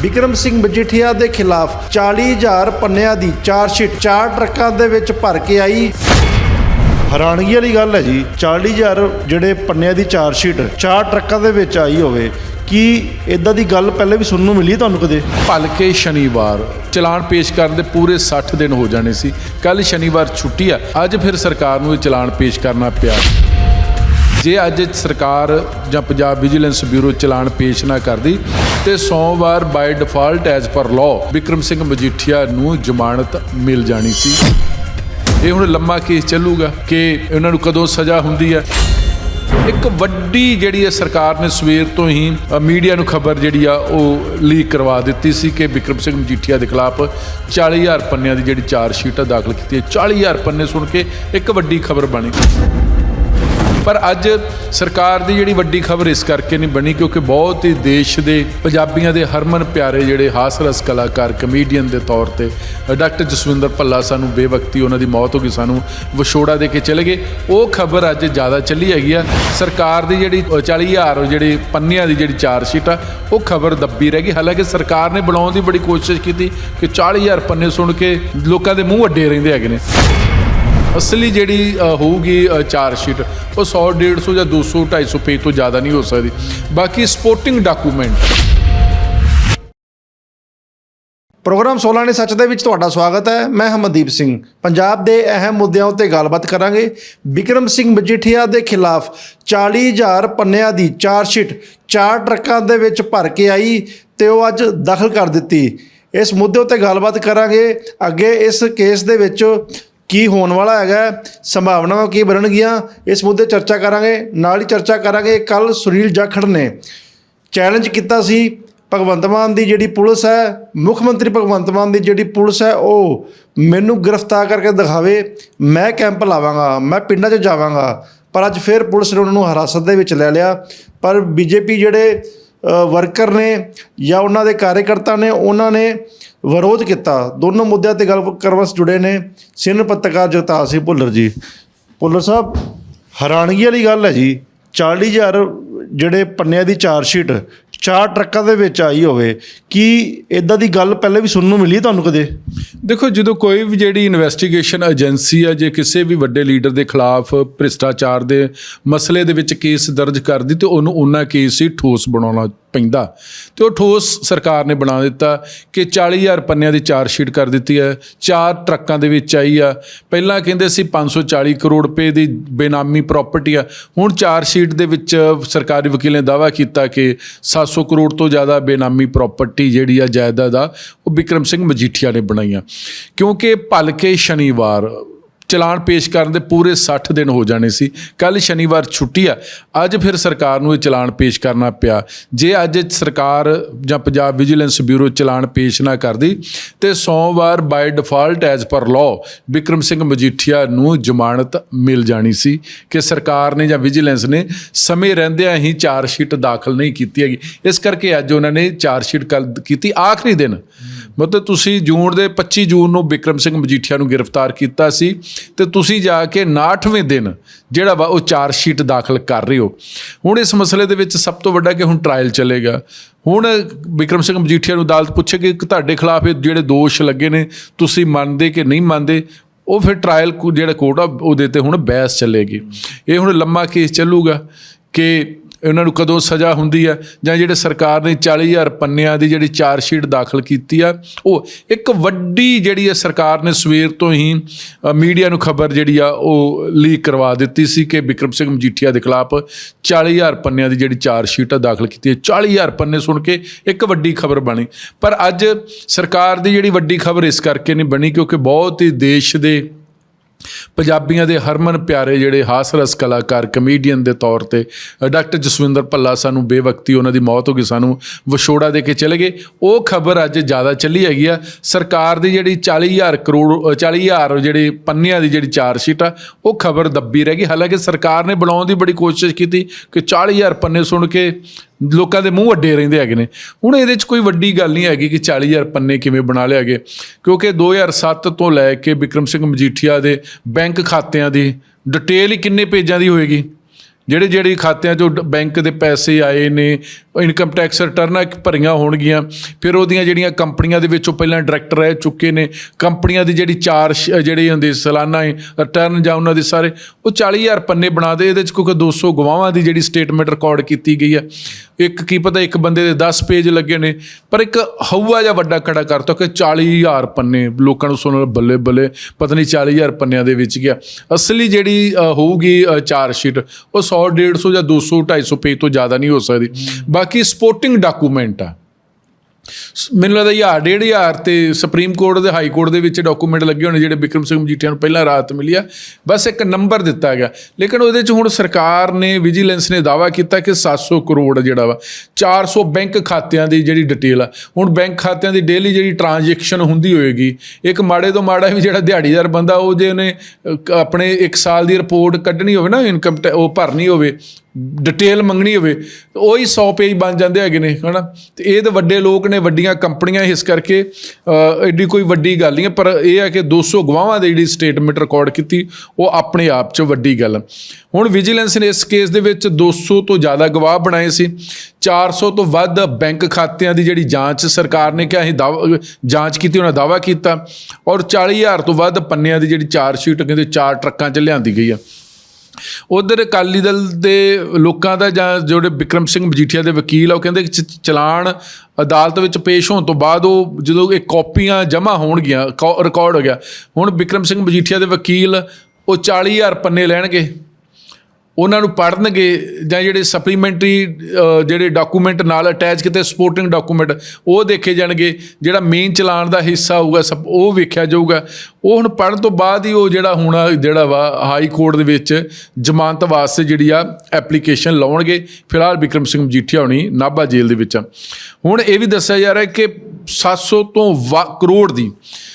ਵਿਕਰਮ ਸਿੰਘ ਮਜੀਠੀਆ ਦੇ ਖਿਲਾਫ 40000 ਪੰਨਿਆਂ ਦੀ ਚਾਰਜਸ਼ੀਟ, ਚਾਰ ਟਰੱਕਾਂ ਦੇ ਵਿੱਚ ਭਰ ਕੇ ਆਈ। ਹੈਰਾਨਗੀ ਵਾਲੀ ਗੱਲ ਹੈ ਜੀ 40000 ਜਿਹੜੇ ਪੰਨਿਆਂ ਦੀ ਚਾਰਜਸ਼ੀਟ, ਚਾਰ ਟਰੱਕਾਂ ਦੇ ਵਿੱਚ ਆਈ ਹੋਵੇ, ਕੀ ਇਦਾਂ ਦੀ ਗੱਲ ਪਹਿਲੇ ਵੀ ਸੁਣਨ ਨੂੰ ਮਿਲੀ ਤੁਹਾਨੂੰ ਕਦੇ? ਭਲਕੇ ਸ਼ਨੀਵਾਰ, ਚਲਾਨ ਪੇਸ਼ ਕਰਨ ਦੇ ਪੂਰੇ 60 ਦਿਨ ਹੋ ਜਾਣੇ ਸੀ। ਕੱਲ ਸ਼ਨੀਵਾਰ ਛੁੱਟੀ ਆ, ਅੱਜ ਫਿਰ ਸਰਕਾਰ ਨੂੰ ਇਹ ਚਲਾਨ ਪੇਸ਼ ਕਰਨਾ ਪਿਆ। ਜੇ ਅੱਜ ਸਰਕਾਰ ਜਾਂ ਪੰਜਾਬ ਵਿਜੀਲੈਂਸ ਬਿਊਰੋ ਚਲਾਨ ਪੇਸ਼ ਨਾ ਕਰਦੀ, ਤੇ ਸੋਮਵਾਰ by default as per law Vikram Singh Majithia ਨੂੰ ਜ਼ਮਾਨਤ ਮਿਲ ਜਾਣੀ ਸੀ। ਇਹ ਹੁਣ ਲੰਮਾ ਕੇਸ ਚੱਲੂਗਾ ਕਿ ਇਹਨਾਂ ਨੂੰ ਕਦੋਂ ਸਜ਼ਾ ਹੁੰਦੀ ਹੈ। ਇੱਕ ਵੱਡੀ ਜਿਹੜੀ ਹੈ ਸਰਕਾਰ ਨੇ ਸਵੇਰ ਤੋਂ ਹੀ ਮੀਡੀਆ ਨੂੰ ਖਬਰ ਜਿਹੜੀ ਆ, ਉਹ ਲੀਕ ਕਰਵਾ ਦਿੱਤੀ ਸੀ ਕਿ ਵਿਕਰਮ ਸਿੰਘ ਮਜੀਠੀਆ ਦੇ ਖਿਲਾਫ 40000 ਪੰਨਿਆਂ ਦੀ ਜਿਹੜੀ ਚਾਰਜ ਸ਼ੀਟ ਆ, ਦਾਖਲ ਕੀਤੀ ਹੈ। 40000 ਪੰਨੇ ਸੁਣ ਕੇ ਇੱਕ ਵੱਡੀ ਖਬਰ ਬਣੀ। ਪਰ ਅੱਜ ਸਰਕਾਰ ਦੀ ਜਿਹੜੀ ਵੱਡੀ ਖਬਰ ਇਸ ਕਰਕੇ ਨਹੀਂ ਬਣੀ ਕਿਉਂਕਿ ਬਹੁਤ ਹੀ ਦੇਸ਼ ਦੇ ਪੰਜਾਬੀਆਂ ਦੇ ਹਰਮਨ ਪਿਆਰੇ ਜਿਹੜੇ ਹਾਸ ਰਸ ਕਲਾਕਾਰ ਕਮੇਡੀਅਨ ਦੇ ਤੌਰ ਤੇ ਡਾਕਟਰ ਜਸਵਿੰਦਰ ਭੱਲਾ ਸਾਨੂੰ ਬੇਵਕਤੀ ਉਹਨਾਂ ਦੀ ਮੌਤ ਹੋ ਗਈ, ਸਾਨੂੰ ਵਿਛੋੜਾ ਦੇ ਕੇ ਚਲੇ ਗਏ। ਉਹ ਖਬਰ ਅੱਜ ਜ਼ਿਆਦਾ ਚੱਲੀ ਹੈਗੀ ਆ। ਸਰਕਾਰ ਦੀ ਜਿਹੜੀ 40000 ਜਿਹੜੀ ਪੰਨਿਆਂ ਦੀ ਜਿਹੜੀ ਚਾਰ ਸ਼ੀਟ ਆ, ਉਹ ਖਬਰ ਦੱਬੀ ਰਹਿ ਗਈ। ਹਾਲਾਂਕਿ ਸਰਕਾਰ ਨੇ ਬਣਾਉਣ ਦੀ ਬੜੀ ਕੋਸ਼ਿਸ਼ ਕੀਤੀ ਕਿ 40000 ਪੰਨੇ ਸੁਣ ਕੇ ਲੋਕਾਂ ਦੇ ਮੂੰਹ ਅੱਡੇ ਰਹਿੰਦੇ ਹੈਗੇ ਨੇ। ਅਸਲੀ ਜਿਹੜੀ ਅ, ਹੋਊਗੀ ਅ, ਚਾਰ ਸ਼ੀਟ ਉਹ 100 150 ਜਾਂ 200 250 ਪੇਜ ਤੋਂ ਜ਼ਿਆਦਾ ਨਹੀਂ ਹੋ ਸਕਦੀ। ਬਾਕੀ ਸਪੋਰਟਿੰਗ ਡਾਕੂਮੈਂਟ ਪ੍ਰੋਗਰਾਮ 16 ਨੇ ਸੱਚ ਦੇ ਵਿੱਚ ਤੁਹਾਡਾ ਸਵਾਗਤ ਹੈ। ਮੈਂ ਹਮਨਦੀਪ ਸਿੰਘ। ਪੰਜਾਬ ਦੇ ਅਹਿਮ ਮੁੱਦਿਆਂ ਉੱਤੇ ਗੱਲਬਾਤ ਕਰਾਂਗੇ। ਵਿਕਰਮ ਸਿੰਘ ਮਜੀਠੀਆ ਦੇ ਖਿਲਾਫ 40000 ਪੰਨਿਆਂ ਦੀ ਚਾਰਜਸ਼ੀਟ ਚਾਰ ਟਰੱਕਾਂ ਦੇ ਵਿੱਚ ਭਰ ਕੇ ਆਈ ਤੇ ਉਹ ਅੱਜ ਦਾਖਲ ਕਰ ਦਿੱਤੀ। ਇਸ ਮੁੱਦੇ ਉੱਤੇ ਗੱਲਬਾਤ ਕਰਾਂਗੇ। ਅੱਗੇ ਇਸ ਕੇਸ ਦੇ ਵਿੱਚ ਕੀ ਹੋਣ ਵਾਲਾ ਹੈਗਾ, ਸੰਭਾਵਨਾਵਾਂ ਕੀ ਬਣਨਗੀਆਂ, ਇਸ ਮੁੱਦੇ ਚਰਚਾ ਕਰਾਂਗੇ, ਨਾਲ ਹੀ ਚਰਚਾ ਕਰਾਂਗੇ ਕੱਲ ਸੁਨੀਲ ਜਾਖੜ ਨੇ ਚੈਲੰਜ ਕੀਤਾ ਸੀ, ਭਗਵੰਤ ਮਾਨ ਦੀ ਜਿਹੜੀ ਪੁਲਿਸ ਹੈ, ਮੁੱਖ ਮੰਤਰੀ ਭਗਵੰਤ ਮਾਨ ਦੀ ਜਿਹੜੀ ਪੁਲਿਸ ਹੈ, ਉਹ ਮੈਨੂੰ ਗ੍ਰਿਫਤਾਰ ਕਰਕੇ ਦਿਖਾਵੇ, ਮੈਂ ਕੈਂਪ ਲਾਵਾਂਗਾ, ਮੈਂ ਪਿੰਡਾਂ 'ਚ ਜਾਵਾਂਗਾ, ਪਰ ਅੱਜ ਫਿਰ ਪੁਲਿਸ ਨੇ ਉਹਨਾਂ ਨੂੰ ਹਿਰਾਸਤ ਦੇ ਵਿੱਚ ਲੈ ਲਿਆ, ਪਰ ਬੀਜੇਪੀ ਜਿਹੜੇ ਵਰਕਰ ਨੇ ਜਾਂ ਉਹਨਾਂ ਦੇ ਕਾਰਜਕਰਤਾ ਨੇ, ਉਹਨਾਂ ਨੇ ਵਿਰੋਧ ਕੀਤਾ। ਦੋਨੋਂ ਮੁੱਦਿਆਂ ਤੇ ਗੱਲ ਕਰਨ ਵਾਸਤੇ ਜੁੜੇ ਨੇ ਸੀਨੀਅਰ ਪੱਤਰਕਾਰ ਜਗਤਾਰ ਸਿੰਘ ਭੁੱਲਰ ਜੀ। ਭੁੱਲਰ ਸਾਹਿਬ, ਹੈਰਾਨਗੀ ਵਾਲੀ ਗੱਲ ਹੈ ਜੀ 40000 ਜਿਹੜੇ ਪੰਨਿਆਂ ਦੀ ਚਾਰ ਸ਼ੀਟ, ਚਾਰ ਟਰੱਕਾਂ ਦੇ ਵਿੱਚ ਆਈ ਹੋਵੇ, ਕੀ ਇਦਾਂ ਦੀ ਗੱਲ ਪਹਿਲੇ ਵੀ ਸੁਣਨ ਨੂੰ ਮਿਲੀ ਤੁਹਾਨੂੰ ਕਦੇ? ਦੇਖੋ, ਜਦੋਂ ਕੋਈ ਵੀ ਜਿਹੜੀ ਇਨਵੈਸਟੀਗੇਸ਼ਨ ਏਜੰਸੀ ਆ, ਜੇ ਕਿਸੇ ਵੀ ਵੱਡੇ ਲੀਡਰ ਦੇ ਖਿਲਾਫ ਭ੍ਰਿਸ਼ਟਾਚਾਰ ਦੇ ਮਸਲੇ ਦੇ ਵਿੱਚ ਕੇਸ ਦਰਜ ਕਰਦੀ, ਤੇ ਉਹਨੂੰ ਉਹਨਾਂ ਕੇਸ ਹੀ ਠੋਸ ਬਣਾਉਣਾ ਪੈਂਦਾ। ਤੇ ਉਹ ਠੋਸ ਸਰਕਾਰ ਨੇ ਬਣਾ ਦਿੱਤਾ ਕਿ 40000 ਪੰਨਿਆਂ ਦੀ ਚਾਰ ਸ਼ੀਟ ਕਰ ਦਿੱਤੀ ਹੈ। ਚਾਰ ਟਰੱਕਾਂ ਦੇ ਵਿੱਚ ਆਈ ਆ। ਪਹਿਲਾਂ ਕਹਿੰਦੇ ਸੀ 540 ਕਰੋੜ ਰੁਪਏ ਦੀ ਬੇਨਾਮੀ ਪ੍ਰਾਪਰਟੀ ਆ। ਹੁਣ ਚਾਰ ਸ਼ੀਟ ਦੇ ਵਿੱਚ ਸਰਕਾਰੀ ਵਕੀਲ ਨੇ ਦਾਅਵਾ ਕੀਤਾ ਕਿ 700 ਕਰੋੜ ਤੋਂ ਜ਼ਿਆਦਾ ਬੇਨਾਮੀ ਪ੍ਰਾਪਰਟੀ ਜਿਹੜੀ ਆ ਜਾਇਦਾਦ ਆ, ਉਹ ਵਿਕਰਮ ਸਿੰਘ ਮਜੀਠੀਆ ਨੇ ਬਣਾਈਆਂ ਕਿਉਂਕਿ ਭਲਕੇ ਸ਼ਨੀਵਾਰ ਚਲਾਨ ਪੇਸ਼ ਕਰਨ ਦੇ ਪੂਰੇ 60 ਦਿਨ ਹੋ ਜਾਣੇ ਸੀ। ਕੱਲ ਸ਼ਨੀਵਾਰ ਛੁੱਟੀ ਆ। ਅੱਜ ਫਿਰ ਸਰਕਾਰ ਨੂੰ ਇਹ ਚਲਾਨ ਪੇਸ਼ ਕਰਨਾ ਪਿਆ। ਜੇ ਅੱਜ ਸਰਕਾਰ ਜਾਂ ਪੰਜਾਬ ਵਿਜੀਲੈਂਸ ਬਿਊਰੋ ਚਲਾਨ ਪੇਸ਼ ਨਾ ਕਰਦੀ, ਤੇ ਸੋਮਵਾਰ by default as per law Vikram Singh Majithia ਨੂੰ ਜ਼ਮਾਨਤ ਮਿਲ ਜਾਣੀ ਸੀ ਕਿ ਸਰਕਾਰ ਨੇ ਜਾਂ ਵਿਜੀਲੈਂਸ ਨੇ ਸਮੇਂ ਰਹਿੰਦਿਆਂ ਹੀ ਚਾਰ ਸ਼ੀਟ ਦਾਖਲ ਨਹੀਂ ਕੀਤੀ ਹੈਗੀ। ਇਸ ਕਰਕੇ ਅੱਜ ਉਹਨਾਂ ਨੇ ਚਾਰ ਸ਼ੀਟ ਕੀਤੀ, ਆਖਰੀ ਦਿਨ। ਮਤਲਬ ਤੁਸੀਂ ਜੂਨ ਦੇ 25 ਜੂਨ ਨੂੰ ਵਿਕਰਮ ਸਿੰਘ ਮਜੀਠੀਆ ਨੂੰ ਗ੍ਰਿਫਤਾਰ ਕੀਤਾ ਸੀ ਤੇ ਤੁਸੀਂ ਜਾ ਕੇ 69ਵੇਂ ਦਿਨ ਜਿਹੜਾ ਵਾ ਉਹ ਚਾਰ ਸ਼ੀਟ ਦਾਖਲ ਕਰ ਰਹੇ ਹੋ। ਹੁਣ ਇਸ ਮਸਲੇ ਦੇ ਵਿੱਚ ਸਭ ਤੋਂ ਵੱਡਾ ਕਿ ਹੁਣ ਟ੍ਰਾਇਲ ਚੱਲੇਗਾ। ਹੁਣ ਵਿਕਰਮ ਸਿੰਘ ਮਜੀਠੀਆ ਨੂੰ ਅਦਾਲਤ ਪੁੱਛੇਗੀ ਕਿ ਤੁਹਾਡੇ ਖਿਲਾਫ ਇਹ ਜਿਹੜੇ ਦੋਸ਼ ਲੱਗੇ ਨੇ, ਤੁਸੀਂ ਮੰਨਦੇ ਕਿ ਨਹੀਂ ਮੰਨਦੇ, ਉਹ ਫਿਰ ਟ੍ਰਾਇਲ ਜਿਹੜਾ ਕੋਰਟ ਆ, ਉਹਦੇ ਤੇ ਹੁਣ ਬਹਿਸ ਚੱਲੇਗੀ। ਇਹ ਹੁਣ ਲੰਮਾ ਕੇਸ ਚੱਲੂਗਾ ਕਿ ਉਹਨਾਂ ਨੂੰ ਕਦੋਂ ਸਜ਼ਾ ਹੁੰਦੀ ਹੈ? ਜਾਂ ਜਿਹੜੇ ਸਰਕਾਰ ਨੇ 40000 ਪੰਨਿਆਂ ਦੀ ਜਿਹੜੀ ਚਾਰ ਸ਼ੀਟ ਦਾਖਲ ਕੀਤੀ ਆ, ਉਹ ਇੱਕ ਵੱਡੀ ਜਿਹੜੀ ਹੈ ਸਰਕਾਰ ਨੇ ਸਵੇਰ ਤੋਂ ਹੀ ਮੀਡੀਆ ਨੂੰ ਖਬਰ ਜਿਹੜੀ ਆ, ਉਹ ਲੀਕ ਕਰਵਾ ਦਿੱਤੀ ਸੀ ਕਿ ਵਿਕਰਮ ਸਿੰਘ ਮਜੀਠੀਆ ਦੇ ਖਿਲਾਫ 40000 ਪੰਨਿਆਂ ਦੀ ਜਿਹੜੀ ਚਾਰ ਸ਼ੀਟ ਆ ਦਾਖਲ ਕੀਤੀ ਹੈ। 40000 ਪੰਨੇ ਸੁਣ ਕੇ ਇੱਕ ਵੱਡੀ ਖਬਰ ਬਣੀ। ਪਰ ਅੱਜ ਸਰਕਾਰ ਦੀ ਜਿਹੜੀ ਵੱਡੀ ਖਬਰ ਇਸ ਕਰਕੇ ਨਹੀਂ ਬਣੀ ਕਿਉਂਕਿ ਬਹੁਤ ਹੀ ਦੇਸ਼ ਦੇ ਪੰਜਾਬੀਆਂ ਦੇ ਹਰਮਨ ਪਿਆਰੇ ਜਿਹੜੇ ਹਾਸ ਰਸ ਕਲਾਕਾਰ ਕਮੇਡੀਅਨ ਦੇ ਤੌਰ ਤੇ ਡਾਕਟਰ ਜਸਵਿੰਦਰ ਭੱਲਾ ਸਾਨੂੰ ਬੇਵਕਤੀ ਉਹਨਾਂ ਦੀ ਮੌਤ ਹੋ ਗਈ ਸਾਨੂੰ ਵਿਛੋੜਾ ਦੇ ਕੇ ਚਲੇ ਗਏ। ਉਹ ਖਬਰ ਅੱਜ ਜ਼ਿਆਦਾ ਚੱਲੀ ਹੈਗੀ ਆ। ਸਰਕਾਰ ਦੀ ਜਿਹੜੀ 40000 ਕਰੋੜ ਅ, 40000 ਜਿਹੜੇ ਪੰਨਿਆਂ ਦੀ ਜਿਹੜੀ ਚਾਰ ਸ਼ੀਟ ਆ ਉਹ ਖਬਰ ਦੱਬੀ ਰਹਿ ਗਈ। ਹਾਲਾਂਕਿ ਸਰਕਾਰ ਨੇ ਬਣਾਉਣ ਦੀ ਬੜੀ ਕੋਸ਼ਿਸ਼ ਕੀਤੀ ਕਿ 40000 ਪੰਨੇ ਸੁਣ ਕੇ ਲੋਕਾਂ ਦੇ ਮੂੰਹ ਅੱਡੇ ਰਹਿੰਦੇ ਹੈਗੇ ਨੇ। ਹੁਣ ਇਹਦੇ 'ਚ ਕੋਈ ਵੱਡੀ ਗੱਲ ਨਹੀਂ ਹੈਗੀ ਕਿ 40000 ਪੰਨੇ ਕਿਵੇਂ ਬਣਾ ਲਿਆ ਗਏ ਕਿਉਂਕਿ 2007 ਤੋਂ ਲੈ ਕੇ ਵਿਕਰਮ ਸਿੰਘ ਮਜੀਠੀਆ ਦੇ ਬੈਂਕ ਖਾਤਿਆਂ ਦੀ ਡਿਟੇਲ ਹੀ ਕਿੰਨੇ ਪੇਜਾਂ ਦੀ ਹੋਏਗੀ? ਜਿਹੜੇ ਜਿਹੜੇ ਖਾਤਿਆਂ 'ਚੋਂ ਡ- ਬੈਂਕ ਦੇ ਪੈਸੇ ਆਏ ਨੇ, ਇਨਕਮ ਟੈਕਸ ਰਿਟਰਨਾਂ ਭਰੀਆਂ ਹੋਣਗੀਆਂ। ਫਿਰ ਉਹਦੀਆਂ ਜਿਹੜੀਆਂ ਕੰਪਨੀਆਂ ਦੇ ਵਿੱਚੋਂ ਪਹਿਲਾਂ ਡਾਇਰੈਕਟਰ ਰਹਿ ਚੁੱਕੇ ਨੇ, ਕੰਪਨੀਆਂ ਦੀ ਜਿਹੜੀ ਚਾਰ ਜਿਹੜੀ ਹੁੰਦੀ ਸਾਲਾਨਾ ਰਿਟਰਨ ਜਾਂ ਉਹਨਾਂ ਦੇ ਸਾਰੇ, ਉਹ 40000 ਪੰਨੇ ਬਣਾ ਦੇ। ਇਹਦੇ 'ਚ ਕਿਉਂਕਿ 200 ਗਵਾਹਾਂ ਦੀ ਜਿਹੜੀ ਸਟੇਟਮੈਂਟ ਰਿਕਾਰਡ ਕੀਤੀ ਗਈ ਹੈ। ਇੱਕ ਕੀ ਪਤਾ ਇੱਕ ਬੰਦੇ ਦੇ 10 ਪੇਜ ਲੱਗੇ ਨੇ, ਪਰ ਇੱਕ ਹਊਆ ਜਿਹਾ ਵੱਡਾ ਖੜਾ ਕਰਤਾ ਕਿ 40000 ਪੰਨੇ, ਲੋਕਾਂ ਨੂੰ ਸੁਣਨ ਬੱਲੇ ਬੱਲੇ, ਪਤਾ ਨਹੀਂ 40000 ਪੰਨਿਆਂ ਦੇ ਵਿੱਚ ਗਿਆ। ਅਸਲੀ ਜਿਹੜੀ ਹੋਊਗੀ ਚਾਰ ਸ਼ੀਟ, ਉਹ 100 150 ਜਾਂ 200 250 ਪੇਜ ਤੋਂ ਜ਼ਿਆਦਾ ਨਹੀਂ ਹੋ ਸਕਦੀ। ਬਾਕੀ ਸਪੋਰਟਿੰਗ ਡਾਕੂਮੈਂਟ ਆ। ਮੈਨੂੰ ਲੱਗਦਾ ਹਜ਼ਾਰ, ਡੇਢ ਹਜ਼ਾਰ ਤੇ ਸੁਪਰੀਮ ਕੋਰਟ ਦੇ ਹਾਈ ਕੋਰਟ ਦੇ ਵਿੱਚ ਡਾਕੂਮੈਂਟ ਲੱਗੇ ਹੋਣੇ ਜਿਹੜੇ ਬਿਕਰਮ ਸਿੰਘ ਮਜੀਠੀਆ ਨੂੰ ਪਹਿਲਾਂ ਰਾਤ ਮਿਲਿਆ ਬਸ ਇੱਕ ਨੰਬਰ ਦਿੱਤਾ ਗਿਆ। ਲੇਕਿਨ ਉਹਦੇ 'ਚ ਹੁਣ ਸਰਕਾਰ ਨੇ ਵਿਜੀਲੈਂਸ ਨੇ ਦਾਵਾ ਕੀਤਾ ਕਿ 700 ਕਰੋੜ ਜਿਹੜਾ ਵਾ 400 ਬੈਂਕ ਖਾਤਿਆਂ ਦੀ ਜਿਹੜੀ ਡਿਟੇਲ ਆ। ਹੁਣ ਬੈਂਕ ਖਾਤਿਆਂ ਦੀ ਡੇਲੀ ਜਿਹੜੀ ਟ੍ਰਾਂਜੈਕਸ਼ਨ ਹੁੰਦੀ ਹੋਏਗੀ, ਇੱਕ ਮਾੜੇ ਤੋਂ ਮਾੜਾ ਵੀ ਜਿਹੜਾ ਦਿਹਾੜੀਦਾਰ ਬੰਦਾ ਉਹ ਜੇ ਉਹਨੇ ਆਪਣੇ 1 ਸਾਲ ਦੀ ਰਿਪੋਰਟ ਕੱਢਣੀ ਹੋਵੇ ਨਾ ਇਨਕਮ ਉਹ ਭਰਨੀ ਹੋਵੇ ਡਿਟੇਲ ਮੰਗਣੀ ਹੋਵੇ ਉਹ ਹੀ 100 ਪੇਜ ਬਣ ਜਾਂਦੇ ਹੈਗੇ ਨੇ, ਹਨਾ? ਤੇ ਇਹ ਤਾਂ ਵੱਡੇ ਲੋਕ ਨੇ, ਵੱਡੀਆਂ ਕੰਪਨੀਆਂ ਇਸ ਕਰਕੇ ਐਡੀ ਕੋਈ ਵੱਡੀ ਗੱਲ ਨਹੀਂ ਪਰ ਇਹ ਹੈ ਕਿ 200 ਗਵਾਹਾਂ ਦੀ ਜਿਹੜੀ ਸਟੇਟਮੈਂਟ ਰਿਕਾਰਡ ਕੀਤੀ, ਉਹ ਆਪਣੇ ਆਪ 'ਚ ਵੱਡੀ ਗੱਲ ਹੁਣ ਵਿਜੀਲੈਂਸ ਨੇ ਇਸ ਕੇਸ ਦੇ ਵਿੱਚ 200 ਤੋਂ ਜ਼ਿਆਦਾ ਗਵਾਹ ਬਣਾਏ ਸੀ 400 ਤੋਂ ਵੱਧ ਬੈਂਕ ਖਾਤਿਆਂ ਦੀ ਜਿਹੜੀ ਜਾਂਚ ਸਰਕਾਰ ਨੇ ਕਿਹਾ, ਅਸੀਂ ਦਾਅਵਾ ਜਾਂਚ ਕੀਤੀ, ਉਹਨਾਂ ਦਾਅਵਾ ਕੀਤਾ, ਔਰ 40000 ਤੋਂ ਵੱਧ ਪੰਨਿਆਂ ਦੀ ਜਿਹੜੀ ਚਾਰ ਸ਼ੀਟ ਕਹਿੰਦੇ ਚਾਰ ਟਰੱਕਾਂ 'ਚ ਲਿਆਂਦੀ ਗਈ ਆ। ਉਧਰ ਅਕਾਲੀ ਦਲ ਦੇ ਲੋਕਾਂ ਦਾ ਜਾਂ ਜਿਹੜੇ ਵਿਕਰਮ ਸਿੰਘ ਮਜੀਠੀਆ ਦੇ ਵਕੀਲ ਆ, ਉਹ ਕਹਿੰਦੇ ਕਿ ਚ- ਚਲਾਨ ਅਦਾਲਤ ਵਿੱਚ ਪੇਸ਼ ਹੋਣ ਤੋਂ ਬਾਅਦ ਉਹ ਜਦੋਂ ਇਹ ਕਾਪੀਆਂ ਜਮ੍ਹਾਂ ਹੋਣਗੀਆਂ ਰਿਕਾਰਡ ਹੋ ਗਿਆ, ਹੁਣ ਵਿਕਰਮ ਸਿੰਘ ਮਜੀਠੀਆ ਦੇ ਵਕੀਲ ਉਹ 40000 ਪੰਨੇ ਲੈਣਗੇ। ਉਹਨਾਂ ਨੂੰ ਪੜ੍ਹਨਗੇ ਜਾਂ ਜਿਹੜੇ ਸਪਲੀਮੈਂਟਰੀ ਜਿਹੜੇ ਡਾਕੂਮੈਂਟ ਨਾਲ ਅਟੈਚ ਕੀਤੇ ਸਪੋਰਟਿੰਗ ਡਾਕੂਮੈਂਟ ਉਹ ਦੇਖੇ ਜਾਣਗੇ। ਜਿਹੜਾ ਮੇਨ ਚਲਾਨ ਦਾ ਹਿੱਸਾ ਹੋਊਗਾ, ਸਭ ਉਹ ਵੇਖਿਆ ਜਾਊਗਾ। ਉਹ ਹੁਣ ਪੜ੍ਹਨ ਤੋਂ ਬਾਅਦ ਹੀ ਉਹ ਜਿਹੜਾ ਹੁਣ ਜਿਹੜਾ ਵਾ ਹਾਈ ਕੋਰਟ ਦੇ ਵਿੱਚ ਜ਼ਮਾਨਤ ਵਾਸਤੇ ਜਿਹੜੀ ਆ ਐਪਲੀਕੇਸ਼ਨ ਲਾਉਣਗੇ। ਫਿਲਹਾਲ ਵਿਕਰਮ ਸਿੰਘ ਮਜੀਠੀਆ ਹੋਣੀ ਨਾਭਾ ਜੇਲ੍ਹ ਦੇ ਵਿੱਚ ਆ। ਹੁਣ ਇਹ ਵੀ ਦੱਸਿਆ ਜਾ ਰਿਹਾ ਕਿ 700 ਤੋਂ ਵਾ ਕਰੋੜ ਦੀ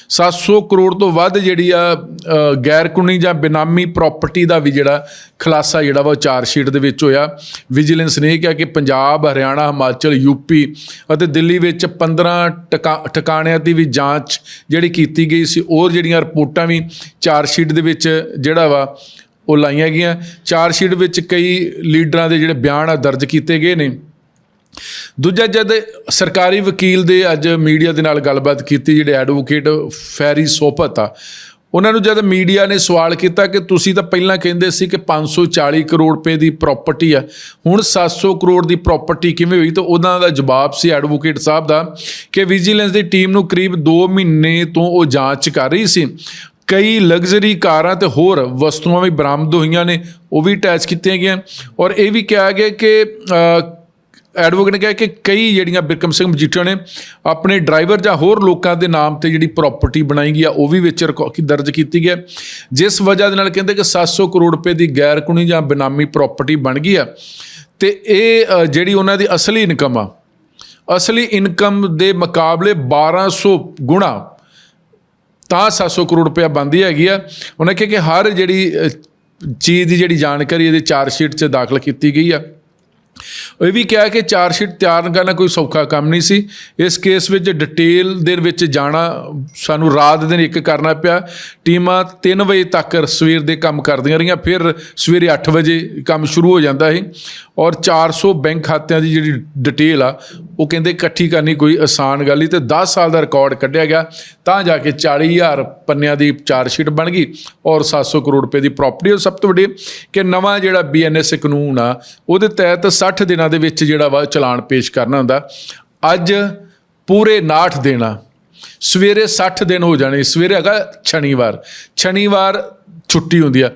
700 ਕਰੋੜ ਤੋਂ ਵੱਧ ਜਿਹੜੀ ਆ ਅ, ਗੈਰ ਕਾਨੂੰਨੀ ਜਾਂ ਬੇਨਾਮੀ ਪ੍ਰਾਪਰਟੀ ਦਾ ਵੀ ਜਿਹੜਾ ਖੁਲਾਸਾ ਜਿਹੜਾ ਵਾ ਉਹ ਚਾਰ ਸ਼ੀਟ ਦੇ ਵਿੱਚ ਹੋਇਆ। ਵਿਜੀਲੈਂਸ ਨੇ ਇਹ ਕਿਹਾ ਕਿ ਪੰਜਾਬ ਹਰਿਆਣਾ ਹਿਮਾਚਲ ਯੂਪੀ ਅਤੇ ਦਿੱਲੀ ਵਿੱਚ 15 ਟਿਕਾ- ਟਿਕਾਣਿਆਂ ਦੀ ਵੀ ਜਾਂਚ ਜਿਹੜੀ ਕੀਤੀ ਗਈ ਸੀ ਔਰ ਜਿਹੜੀਆਂ ਰਿਪੋਰਟਾਂ ਵੀ ਚਾਰ ਸ਼ੀਟ ਦੇ ਵਿੱਚ ਜਿਹੜਾ ਵਾ ਉਹ ਲਾਈਆਂ ਗਈਆਂ। ਚਾਰ ਸ਼ੀਟ ਵਿੱਚ ਕਈ ਲੀਡਰਾਂ ਦੇ ਜਿਹੜੇ ਬਿਆਨ ਆ ਦਰਜ ਕੀਤੇ ਗਏ ਨੇ। ਦੂਜਾ ਜਦ ਸਰਕਾਰੀ ਵਕੀਲ ਦੇ ਅੱਜ ਮੀਡੀਆ ਦੇ ਨਾਲ ਗੱਲਬਾਤ ਕੀਤੀ, ਜਿਹੜੇ ਐਡਵੋਕੇਟ ਫੈਰੀ ਸੋਪਤ ਆ, ਉਹਨਾਂ ਨੂੰ ਜਦ ਮੀਡੀਆ ਨੇ ਸਵਾਲ ਕੀਤਾ ਕਿ ਤੁਸੀਂ ਤਾਂ ਪਹਿਲਾਂ ਕਹਿੰਦੇ ਸੀ ਕਿ 540 ਕਰੋੜ ਰੁਪਏ ਦੀ ਪ੍ਰਾਪਰਟੀ ਆ, ਹੁਣ 700 ਕਰੋੜ ਦੀ ਪ੍ਰਾਪਰਟੀ ਕਿਵੇਂ ਹੋਈ? ਤਾਂ ਉਹਨਾਂ ਦਾ ਜਵਾਬ ਸੀ ਐਡਵੋਕੇਟ ਸਾਹਿਬ ਦਾ ਕਿ ਵਿਜੀਲੈਂਸ ਦੀ ਟੀਮ ਨੂੰ ਕਰੀਬ 2 ਮਹੀਨੇ ਤੋਂ ਉਹ ਜਾਂਚ ਕਰ ਰਹੀ ਸੀ। ਕਈ ਲਗਜ਼ਰੀ ਕਾਰਾਂ ਤੇ ਹੋਰ ਵਸਤੂਆਂ ਵੀ ਬਰਾਮਦ ਹੋਈਆਂ ਨੇ, ਉਹ ਵੀ ਅਟੈਚ ਕੀਤੀਆਂ ਗਈਆਂ। ਔਰ ਇਹ ਵੀ ਕਿਹਾ ਗਿਆ ਕਿ ਐਡਵੋਕੇਟ ਨੇ ਕਿਹਾ ਕਿ ਕਈ ਜਿਹੜੀਆਂ ਬਿਕਰਮ ਸਿੰਘ ਮਜੀਠੀਆ ਨੇ ਆਪਣੇ ਡਰਾਈਵਰ ਜਾਂ ਹੋਰ ਲੋਕਾਂ ਦੇ ਨਾਮ ਤੇ ਜਿਹੜੀ ਪ੍ਰਾਪਰਟੀ ਬਣਾਈ ਗਈ ਆ, ਉਹ ਵੀ ਵਿੱਚ ਰਿਕਾ- ਕੀ ਦਰਜ ਕੀਤੀ ਗਈ ਹੈ ਜਿਸ ਵਜ੍ਹਾ ਦੇ ਨਾਲ ਕਹਿੰਦੇ ਕਿ 700 ਕਰੋੜ ਰੁਪਏ ਦੀ ਗੈਰ ਕਾਨੂੰਨੀ ਜਾਂ ਬੇਨਾਮੀ ਪ੍ਰਾਪਰਟੀ ਬਣ ਗਈ ਆ। ਤੇ ਇਹ ਜਿਹੜੀ ਉਹਨਾਂ ਦੀ ਅਸਲੀ ਇਨਕਮ ਆ, ਅਸਲੀ ਇਨਕਮ ਦੇ ਮੁਕਾਬਲੇ 1200 ਗੁਣਾ ਤਾਂ 700 ਕਰੋੜ ਰੁਪਇਆ ਬਣਦੀ ਹੈਗੀ ਆ। ਉਹਨੇ ਕਿਹਾ ਕਿ ਹਰ ਜਿਹੜੀ ਚੀਜ਼ ਦੀ ਜਿਹੜੀ ਜਾਣਕਾਰੀ ਇਹਦੇ ਚਾਰ ਸ਼ੀਟ 'ਚ ਦਾਖਲ ਕੀਤੀ ਗਈ ਆ। ਇਹ ਵੀ ਕਿਹਾ ਕਿ ਚਾਰ ਸ਼ੀਟ ਤਿਆਰ ਕਰਨਾ ਕੋਈ ਸੌਖਾ ਕੰਮ ਨਹੀਂ ਸੀ। ਇਸ ਕੇਸ ਵਿੱਚ ਡਿਟੇਲ ਦੇ ਵਿੱਚ ਜਾਣਾ ਸਾਨੂੰ ਰਾਤ ਦਿਨ ਇੱਕ ਕਰਨਾ ਪਿਆ। ਟੀਮਾਂ 3 ਵਜੇ ਤੱਕ ਸਵੇਰ ਦੇ ਕੰਮ ਕਰਦੀਆਂ ਰਹੀਆਂ, ਫਿਰ ਸਵੇਰੇ 8 ਵਜੇ ਕੰਮ ਸ਼ੁਰੂ ਹੋ ਜਾਂਦਾ ਸੀ। ਔਰ 400 ਬੈਂਕ ਖਾਤਿਆਂ ਦੀ ਜਿਹੜੀ ਡਿਟੇਲ ਆ, ਉਹ ਕਹਿੰਦੇ ਇਕੱਠੀ ਕਰਨੀ ਕੋਈ ਆਸਾਨ ਗੱਲ ਨਹੀਂ ਤੇ 10 ਸਾਲ ਦਾ ਰਿਕਾਰਡ ਕੱਢਿਆ ਗਿਆ। ਤਾਂ ਜਾ ਕੇ 40000 ਪੰਨਿਆਂ ਦੀ ਚਾਰ ਸ਼ੀਟ ਬਣ ਗਈ ਔਰ 700 ਕਰੋੜ ਰੁਪਏ ਦੀ ਪ੍ਰਾਪਰਟੀ ਉਹ ਸਭ ਤੋਂ ਵੱਡੀ ਕਿ ਨਵਾਂ ਜਿਹੜਾ ਬੀਐਨਐਸ ਕਾਨੂੰਨ ਆ, ਉਹਦੇ ਤਹਿਤ 60 ਦਿਨਾਂ ਦੇ ਵਿੱਚ ਜਿਹੜਾ ਵਾ ਚਲਾਨ ਪੇਸ਼ ਕਰਨਾ ਹੁੰਦਾ। ਅੱਜ ਪੂਰੇ 69 ਦੇਣਾ ਸਵੇਰੇ 60 ਦਿਨ ਹੋ ਜਾਣੇ ਸਵੇਰੇ ਹੈਗਾ ਸ਼ਨੀਵਾਰ। ਸ਼ਨੀਵਾਰ ਛੁੱਟੀ ਹੁੰਦੀ ਆ।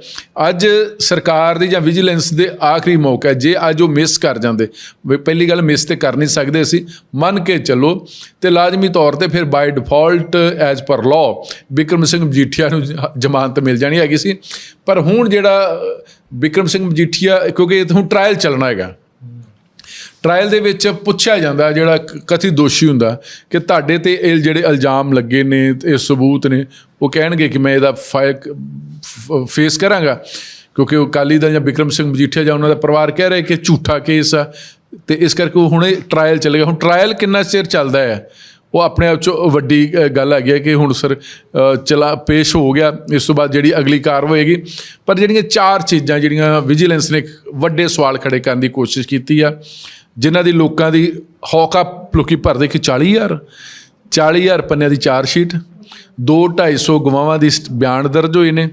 ਅੱਜ ਸਰਕਾਰ ਦੀ ਜਾਂ ਵਿਜੀਲੈਂਸ ਦੇ ਆਖਰੀ ਮੌਕਾ ਜੇ ਅੱਜ ਉਹ ਮਿਸ ਕਰ ਜਾਂਦੇ ਪਹਿਲੀ ਗੱਲ ਮਿਸ ਤੇ ਕਰ ਨਹੀਂ ਸਕਦੇ ਸੀ ਮੰਨ ਕੇ ਚੱਲੋ। ਤੇ ਲਾਜ਼ਮੀ ਤੌਰ ਤੇ ਫਿਰ by default as per law Vikram Singh Majithia ਨੂੰ ਜ਼ਮਾਨਤ ਮਿਲ ਜਾਣੀ ਹੈਗੀ ਸੀ। ਪਰ ਹੁਣ ਜਿਹੜਾ ਅ, ਵਿਕਰਮ ਸਿੰਘ ਮਜੀਠੀਆ ਕਿਉਂਕਿ ਇਹ ਹੁਣ ਟ੍ਰਾਇਲ ਚੱਲਣਾ ਹੈਗਾ। ਟ੍ਰਾਇਲ ਦੇ ਵਿੱਚ ਪੁੱਛਿਆ ਜਾਂਦਾ, ਜਿਹੜਾ ਕਥਿਤ ਦੋਸ਼ੀ ਹੁੰਦਾ, ਕਿ ਤੁਹਾਡੇ ਤੇ ਇਹ ਜਿਹੜੇ ਇਲਜ਼ਾਮ ਲੱਗੇ ਨੇ, ਇਹ ਸਬੂਤ ਨੇ, ਉਹ ਕਹਿਣਗੇ ਕਿ ਮੈਂ ਇਹਦਾ ਫਾਇਲ ਫੇਸ ਕਰਾਂਗਾ। ਕਿਉਂਕਿ ਉਹ ਅਕਾਲੀ ਦਲ ਜਾਂ ਵਿਕਰਮ ਸਿੰਘ ਮਜੀਠੀਆ ਜਾਂ ਉਹਨਾਂ ਦਾ ਪਰਿਵਾਰ ਕਹਿ ਰਿਹਾ ਕਿ ਝੂਠਾ ਕੇਸ ਆ, ਤੇ ਇਸ ਕਰਕੇ ਉਹ ਹੁਣੇ ਟ੍ਰਾਇਲ ਚੱਲੇਗਾ ਹੁਣ ਟ੍ਰਾਇਲ ਕਿੰਨਾ ਚਿਰ ਚੱਲਦਾ ਹੈ? ਉਹ ਆਪਣੇ ਆਪ ਚ ਵੱਡੀ ਗੱਲ ਹੈਗੀ ਹੈ ਕਿ ਹੁਣ ਸਰ ਚਲਾ, ਪੇਸ਼ ਹੋ ਗਿਆ, ਇਸ ਤੋਂ ਬਾਅਦ ਜਿਹੜੀ ਅਗਲੀ ਕਾਰਵਾਈ ਹੋਏਗੀ। ਪਰ ਜਿਹੜੀਆਂ ਚਾਰ ਚੀਜ਼ਾਂ, ਜਿਹੜੀਆਂ ਵਿਜੀਲੈਂਸ ਨੇ ਵੱਡੇ ਸਵਾਲ ਖੜੇ ਕਰਨ ਦੀ ਕੋਸ਼ਿਸ਼ ਕੀਤੀ ਆ ਜਿਨ੍ਹਾਂ ਦੀ ਲੋਕਾਂ ਦੀ ਹੌਕਾ ਲੋਕੀ ਭਰਦੇ ਕਿ 40000 40000 ਪੰਨਿਆਂ ਦੀ ਚਾਰ ਸ਼ੀਟ 2 250 ਗਵਾਹਾਂ ਦੀ ਸ- ਬਿਆਨ ਦਰਜ ਹੋਏ ਨੇ।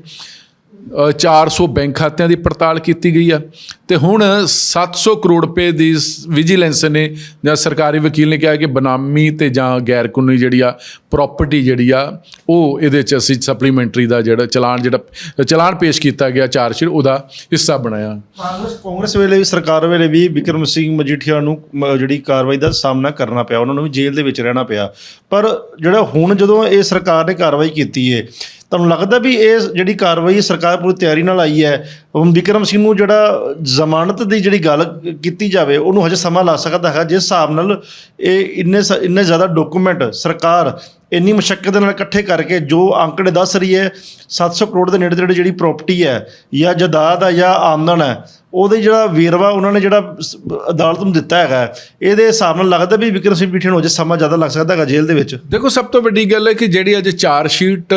400 ਬੈਂਕ ਖਾਤਿਆਂ ਦੀ ਪੜਤਾਲ ਕੀਤੀ ਗਈ ਆ। ਤੇ ਹੁਣ 700 ਕਰੋੜ ਰੁਪਏ ਦੀ ਵਿਜੀਲੈਂਸ ਨੇ ਜਾਂ ਸਰਕਾਰੀ ਵਕੀਲ ਨੇ ਕਿਹਾ ਕਿ ਬਨਾਮੀ ਤੇ ਜਾਂ ਗੈਰ ਕਾਨੂੰਨੀ ਜਿਹੜੀ ਆ ਪ੍ਰਾਪਰਟੀ ਜਿਹੜੀ ਆ, ਉਹ ਇਹਦੇ ਚ ਅਸੀਂ ਸਪਲੀਮੈਂਟਰੀ ਦਾ ਜਿਹੜਾ ਚਲਾਨ ਜਿਹੜਾ ਚਲਾਨ ਪੇਸ਼ ਕੀਤਾ ਗਿਆ ਚਾਰਜਸ਼ੀਟ ਉਹਦਾ ਹਿੱਸਾ ਬਣਾਇਆ। ਕਾਂਗਰਸ ਕਾਂਗਰਸ ਵੇਲੇ ਵੀ, ਸਰਕਾਰ ਵੇਲੇ ਵੀ ਵਿਕਰਮ ਸਿੰਘ ਮਜੀਠੀਆ ਨੂੰ ਮ- ਜਿਹੜੀ ਕਾਰਵਾਈ ਦਾ ਸਾਹਮਣਾ ਕਰਨਾ ਪਿਆ, ਉਹਨਾਂ ਨੂੰ ਵੀ ਜੇਲ੍ਹ ਦੇ ਵਿੱਚ ਰਹਿਣਾ ਪਿਆ। ਪਰ ਜਿਹੜਾ ਹੁਣ ਜਦੋਂ ਇਹ ਸਰਕਾਰ ਨੇ ਕਾਰਵਾਈ ਕੀਤੀ ਹੈ ਤੁਹਾਨੂੰ ਲੱਗਦਾ ਵੀ ਇਹ ਜਿਹੜੀ ਕਾਰਵਾਈ ਸਰਕਾਰ ਪੂਰੀ ਤਿਆਰੀ ਨਾਲ ਆਈ ਹੈ ਹੁਣ ਵਿਕਰਮ ਸਿੰਘ ਨੂੰ ਜਿਹੜਾ ਜ਼ਮਾਨਤ ਦੀ ਜਿਹੜੀ ਗੱਲ ਕੀਤੀ ਜਾਵੇ, ਉਹਨੂੰ ਹਜੇ ਸਮਾਂ ਲੱਗ ਸਕਦਾ ਹੈ ਜਿਸ ਹਿਸਾਬ ਨਾਲ ਇਹ ਇੰਨੇ ਸ- ਇੰਨੇ ਜ਼ਿਆਦਾ ਡਾਕੂਮੈਂਟ ਸਰਕਾਰ ਇੰਨੀ ਮੁਸ਼ਕਲ ਦੇ ਨਾਲ ਇਕੱਠੇ ਕਰਕੇ ਜੋ ਅੰਕੜੇ ਦੱਸ ਰਹੀ ਹੈ 700 ਕਰੋੜ ਦੇ ਨੇੜੇ ਤੇੜੇ ਜਿਹੜੀ ਪ੍ਰਾਪਰਟੀ ਹੈ, ਜਾਂ ਜਾਇਦਾਦ ਹੈ, ਜਾਂ ਆਮਦਨ ਹੈ, ਉਹਦੇ ਜਿਹੜਾ ਵੇਰਵਾ ਉਹਨਾਂ ਨੇ ਜਿਹੜਾ ਸ- ਅਦਾਲਤ ਨੂੰ ਦਿੱਤਾ ਹੈਗਾ, ਇਹਦੇ ਹਿਸਾਬ ਨਾਲ ਲੱਗਦਾ ਵੀ ਵਿਕਰਮ ਸਿੰਘ ਪੀਠੇ ਨੂੰ ਅਜੇ ਸਮਾਂ ਜ਼ਿਆਦਾ ਲੱਗ ਸਕਦਾ ਹੈਗਾ ਜੇਲ੍ਹ ਦੇ ਵਿੱਚ। ਦੇਖੋ, ਸਭ ਤੋਂ ਵੱਡੀ ਗੱਲ ਹੈ ਕਿ ਜਿਹੜੀ ਅੱਜ ਚਾਰ ਸ਼ੀਟ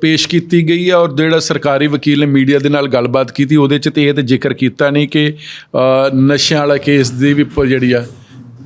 ਪੇਸ਼ ਕੀਤੀ ਗਈ ਹੈ ਔਰ ਜਿਹੜਾ ਸਰਕਾਰੀ ਵਕੀਲ ਨੇ ਮੀਡੀਆ ਦੇ ਨਾਲ ਗੱਲਬਾਤ ਕੀਤੀ, ਉਹਦੇ ਚ ਤੇ ਇਹ ਤੇ ਜ਼ਿਕਰ ਕੀਤਾ ਨਹੀਂ ਕਿ ਨਸ਼ਿਆਂ ਵਾਲਾ ਕੇਸ ਦੀ ਵੀ ਜਿਹੜੀ ਆ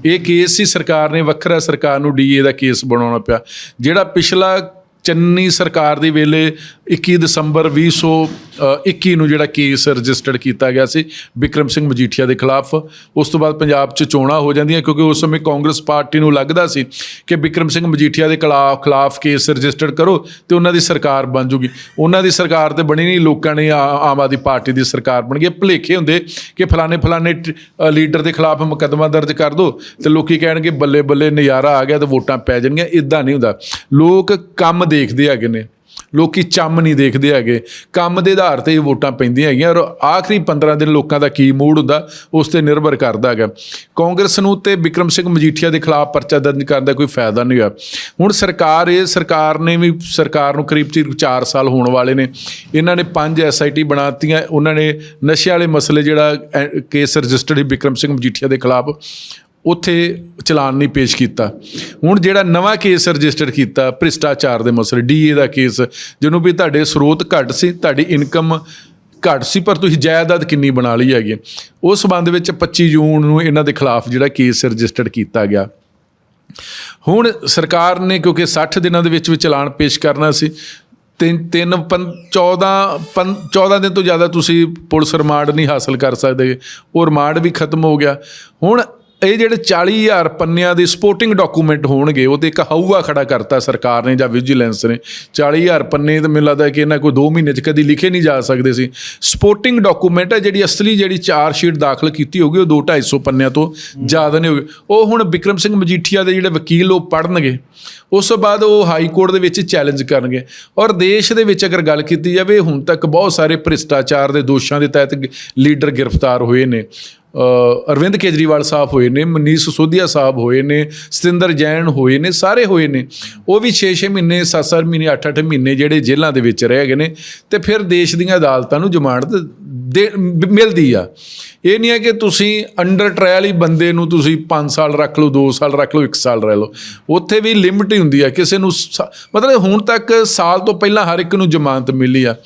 ਇਹ ਕੇਸ ਸੀ ਸਰਕਾਰ ਨੇ, ਵੱਖਰਾ ਸਰਕਾਰ ਨੂੰ ਡੀਏ ਦਾ ਕੇਸ ਬਣਾਉਣਾ ਪਿਆ। ਜਿਹੜਾ ਪਿਛਲਾ ਚੰਨੀ ਸਰਕਾਰ ਦੇ ਵੇਲੇ 21 ਦਸੰਬਰ 2021 ਨੂੰ ਜਿਹੜਾ ਕੇਸ ਰਜਿਸਟਰਡ ਕੀਤਾ ਗਿਆ ਸੀ ਵਿਕਰਮ ਸਿੰਘ ਮਜੀਠੀਆ ਦੇ ਖਿਲਾਫ। ਉਸ ਤੋਂ ਬਾਅਦ ਪੰਜਾਬ 'ਚ ਚੋਣਾਂ ਹੋ ਜਾਂਦੀਆਂ ਕਿਉਂਕਿ ਉਸ ਸਮੇਂ ਕਾਂਗਰਸ ਪਾਰਟੀ ਨੂੰ ਲੱਗਦਾ ਸੀ ਕਿ ਵਿਕਰਮ ਸਿੰਘ ਮਜੀਠੀਆ ਦੇ ਖਿਲਾਫ ਖਿਲਾਫ ਕੇਸ ਰਜਿਸਟਰਡ ਕਰੋ ਤੇ ਉਹਨਾਂ ਦੀ ਸਰਕਾਰ ਬਣ ਜੂਗੀ। ਉਹਨਾਂ ਦੀ ਸਰਕਾਰ ਤੇ ਬਣੀ ਨਹੀਂ, ਲੋਕਾਂ ਨੇ ਆ- ਆਮ ਆਦਮੀ ਪਾਰਟੀ ਦੀ ਸਰਕਾਰ ਬਣ ਗਈ। ਭੁਲੇਖੇ ਹੁੰਦੇ ਕਿ ਫਲਾਣੇ ਫਲਾਣੇ ਟ- ਲੀਡਰ ਦੇ ਖਿਲਾਫ ਮੁਕੱਦਮਾ ਦਰਜ ਕਰ ਦਿਓ ਤੇ ਲੋਕੀ ਕਹਿਣਗੇ ਬੱਲੇ ਬੱਲੇ ਨਜ਼ਾਰਾ ਆ ਗਿਆ ਤੇ ਵੋਟਾਂ ਪੈ ਜਾਣਗੀਆਂ ਇਦਾਂ ਨਹੀਂ ਹੁੰਦਾ। ਲੋਕ ਕੰਮ ਦੇਖਦੇ ਹੈਗੇ ਨੇ। ਲੋਕੀ ਚੰਮ ਨਹੀਂ ਦੇਖਦੇ ਹੈਗੇ। ਕੰਮ ਦੇ ਆਧਾਰ ਤੇ ਹੀ ਵੋਟਾਂ ਪੈਂਦੀਆਂ ਹੈਗੀਆਂ ਔਰ ਆਖਰੀ 15 ਦਿਨ ਲੋਕਾਂ ਦਾ ਕੀ ਮੂਡ ਹੁੰਦਾ, ਉਸ ਤੇ ਨਿਰਭਰ ਕਰਦਾ ਹੈਗਾ। ਕਾਂਗਰਸ ਨੂੰ ਤੇ ਬਿਕਰਮ ਸਿੰਘ ਮਜੀਠੀਆ ਦੇ ਖਿਲਾਫ ਪਰਚਾ ਦਰਜ ਕਰਨ ਦਾ ਕੋਈ ਫਾਇਦਾ ਨਹੀਂ ਹੋਇਆ। ਹੁਣ ਸਰਕਾਰ, ਇਹ ਸਰਕਾਰ ਨੇ ਵੀ ਸਰਕਾਰ ਨੂੰ ਕਰੀਬ ਕਰੀਬ 4 ਸਾਲ ਹੋਣ ਵਾਲੇ ਨੇ। ਇਹਨਾਂ ਨੇ ਪੰਜ ਐਸਆਈਟੀ ਬਣਾਤੀਆਂ, ਉਹਨਾਂ ਨੇ ਨਸ਼ੇ ਵਾਲੇ ਮਸਲੇ ਜਿਹੜਾ ਕੇਸ ਰਜਿਸਟਰਡ ਬਿਕਰਮ ਸਿੰਘ ਮਜੀਠੀਆ ਦੇ ਖਿਲਾਫ। ਉੱਥੇ ਚਲਾਨ ਨਹੀਂ ਪੇਸ਼ ਕੀਤਾ। ਹੁਣ ਜਿਹੜਾ ਨਵਾਂ ਕੇਸ ਰਜਿਸਟਰ ਕੀਤਾ, ਭ੍ਰਿਸ਼ਟਾਚਾਰ ਦੇ ਮਸਲੇ ਡੀਏ ਦਾ ਕੇਸ, ਜਿਹਨੂੰ ਵੀ ਤੁਹਾਡੇ ਸਰੋਤ ਘੱਟ ਸੀ, ਤੁਹਾਡੀ ਇਨਕਮ ਘੱਟ ਸੀ, ਪਰ ਤੁਸੀਂ ਜਾਇਦਾਦ ਕਿੰਨੀ ਬਣਾ ਲਈ ਹੈਗੀ ਉਸ ਸੰਬੰਧ ਵਿੱਚ 25 ਜੂਨ ਨੂੰ ਇਹਨਾਂ ਦੇ ਖਿਲਾਫ ਜਿਹੜਾ ਕੇਸ ਰਜਿਸਟਰਡ ਕੀਤਾ ਗਿਆ। ਹੁਣ ਸਰਕਾਰ ਨੇ, ਕਿਉਂਕਿ 60 ਦਿਨਾਂ ਦੇ ਵਿੱਚ ਵਿੱਚ ਚਲਾਨ ਪੇਸ਼ ਕਰਨਾ ਸੀ, ਤਿੰਨ ਤਿੰਨ ਪੰ 14 ਪੰ 14 ਦਿਨ ਤੋਂ ਜ਼ਿਆਦਾ ਤੁਸੀਂ ਪੁਲਿਸ ਰਿਮਾਂਡ ਨਹੀਂ ਹਾਸਲ ਕਰ ਸਕਦੇ। ਉਹ ਰਿਮਾਂਡ ਵੀ ਖਤਮ ਹੋ ਗਿਆ। ਹੁਣ ਇਹ ਜਿਹੜੇ 40000 ਪੰਨਿਆਂ ਦੇ ਸਪੋਰਟਿੰਗ ਡਾਕੂਮੈਂਟ ਹੋਣਗੇ, ਉਹ ਤੇ ਇੱਕ ਹਊਆ ਖੜਾ ਕਰਤਾ ਸਰਕਾਰ ਨੇ ਜਾਂ ਵਿਜੀਲੈਂਸ ਨੇ। 40000 ਪੰਨੇ ਤਾਂ ਮੈਨੂੰ ਲੱਗਦਾ ਕਿ ਇਹਨਾਂ ਕੋਈ 2 ਮਹੀਨੇ ਚ ਕਦੀ ਲਿਖੇ ਨਹੀਂ ਜਾ ਸਕਦੇ ਸੀ। ਸਪੋਰਟਿੰਗ ਡਾਕੂਮੈਂਟ ਹੈ, ਜਿਹੜੀ ਅਸਲੀ ਜਿਹੜੀ ਚਾਰ ਸ਼ੀਟ ਦਾਖਲ ਕੀਤੀ ਹੋਗੀ ਉਹ 2 250 ਪੰਨਿਆਂ ਤੋਂ ਜ਼ਿਆਦਾ ਨਹੀਂ ਹੋਗੀ ਉਹ ਹੁਣ ਬਿਕਰਮ ਸਿੰਘ ਮਜੀਠੀਆ ਦੇ ਜਿਹੜੇ ਵਕੀਲ, ਉਹ ਪੜਨਗੇ ਉਸ ਤੋਂ ਬਾਅਦ ਉਹ ਹਾਈ ਕੋਰਟ ਦੇ ਵਿੱਚ ਚੈਲੰਜ ਕਰਨਗੇ। ਔਰ ਦੇਸ਼ ਦੇ ਵਿੱਚ ਅਗਰ ਗੱਲ ਕੀਤੀ ਜਾਵੇ, ਹੁਣ ਤੱਕ ਬਹੁਤ ਸਾਰੇ ਭ੍ਰਿਸ਼ਟਾਚਾਰ ਦੇ ਦੋਸ਼ਾਂ ਦੇ ਤਹਿਤ ਲੀਡਰ ਗ੍ਰਿਫਤਾਰ ਹੋਏ ਨੇ। ਅਰਵਿੰਦ ਕੇਜਰੀਵਾਲ ਸਾਹਿਬ ਹੋਏ ਨੇ, ਮਨੀਸ਼ ਸਿਸੋਦੀਆ ਸਾਹਿਬ ਹੋਏ ਨੇ, ਸਤਿੰਦਰ ਜੈਨ ਹੋਏ ਨੇ, ਸਾਰੇ ਹੋਏ ਨੇ। ਉਹ ਵੀ 6-6 ਮਹੀਨੇ 7-7 ਮਹੀਨੇ 8-8 ਮਹੀਨੇ ਜਿਹੜੇ ਜੇਲ੍ਹਾਂ ਦੇ ਵਿੱਚ ਰਹਿ ਗਏ ਨੇ ਤੇ ਫਿਰ ਦੇਸ਼ ਦੀਆਂ ਅਦਾਲਤਾਂ ਨੂੰ ਜ਼ਮਾਨਤ ਮਿਲਦੀ ਆ। ਇਹ ਨਹੀਂ ਹੈ ਕਿ ਤੁਸੀਂ ਅੰਡਰ ਟ੍ਰਾਇਲ ਹੀ ਬੰਦੇ ਨੂੰ ਤੁਸੀਂ 5 ਸਾਲ ਰੱਖ ਲਓ 2 ਸਾਲ ਰੱਖ ਲਓ 1 ਸਾਲ ਰਹਿ ਲਓ। ਉੱਥੇ ਵੀ ਲਿਮਟ ਹੀ ਹੁੰਦੀ ਆ, ਕਿਸੇ ਨੂੰ ਸ- ਮਤਲਬ ਹੁਣ ਤੱਕ ਸਾਲ ਤੋਂ ਪਹਿਲਾਂ ਹਰ ਇੱਕ ਨੂੰ ਜ਼ਮਾਨਤ ਮਿਲੀ ਆ।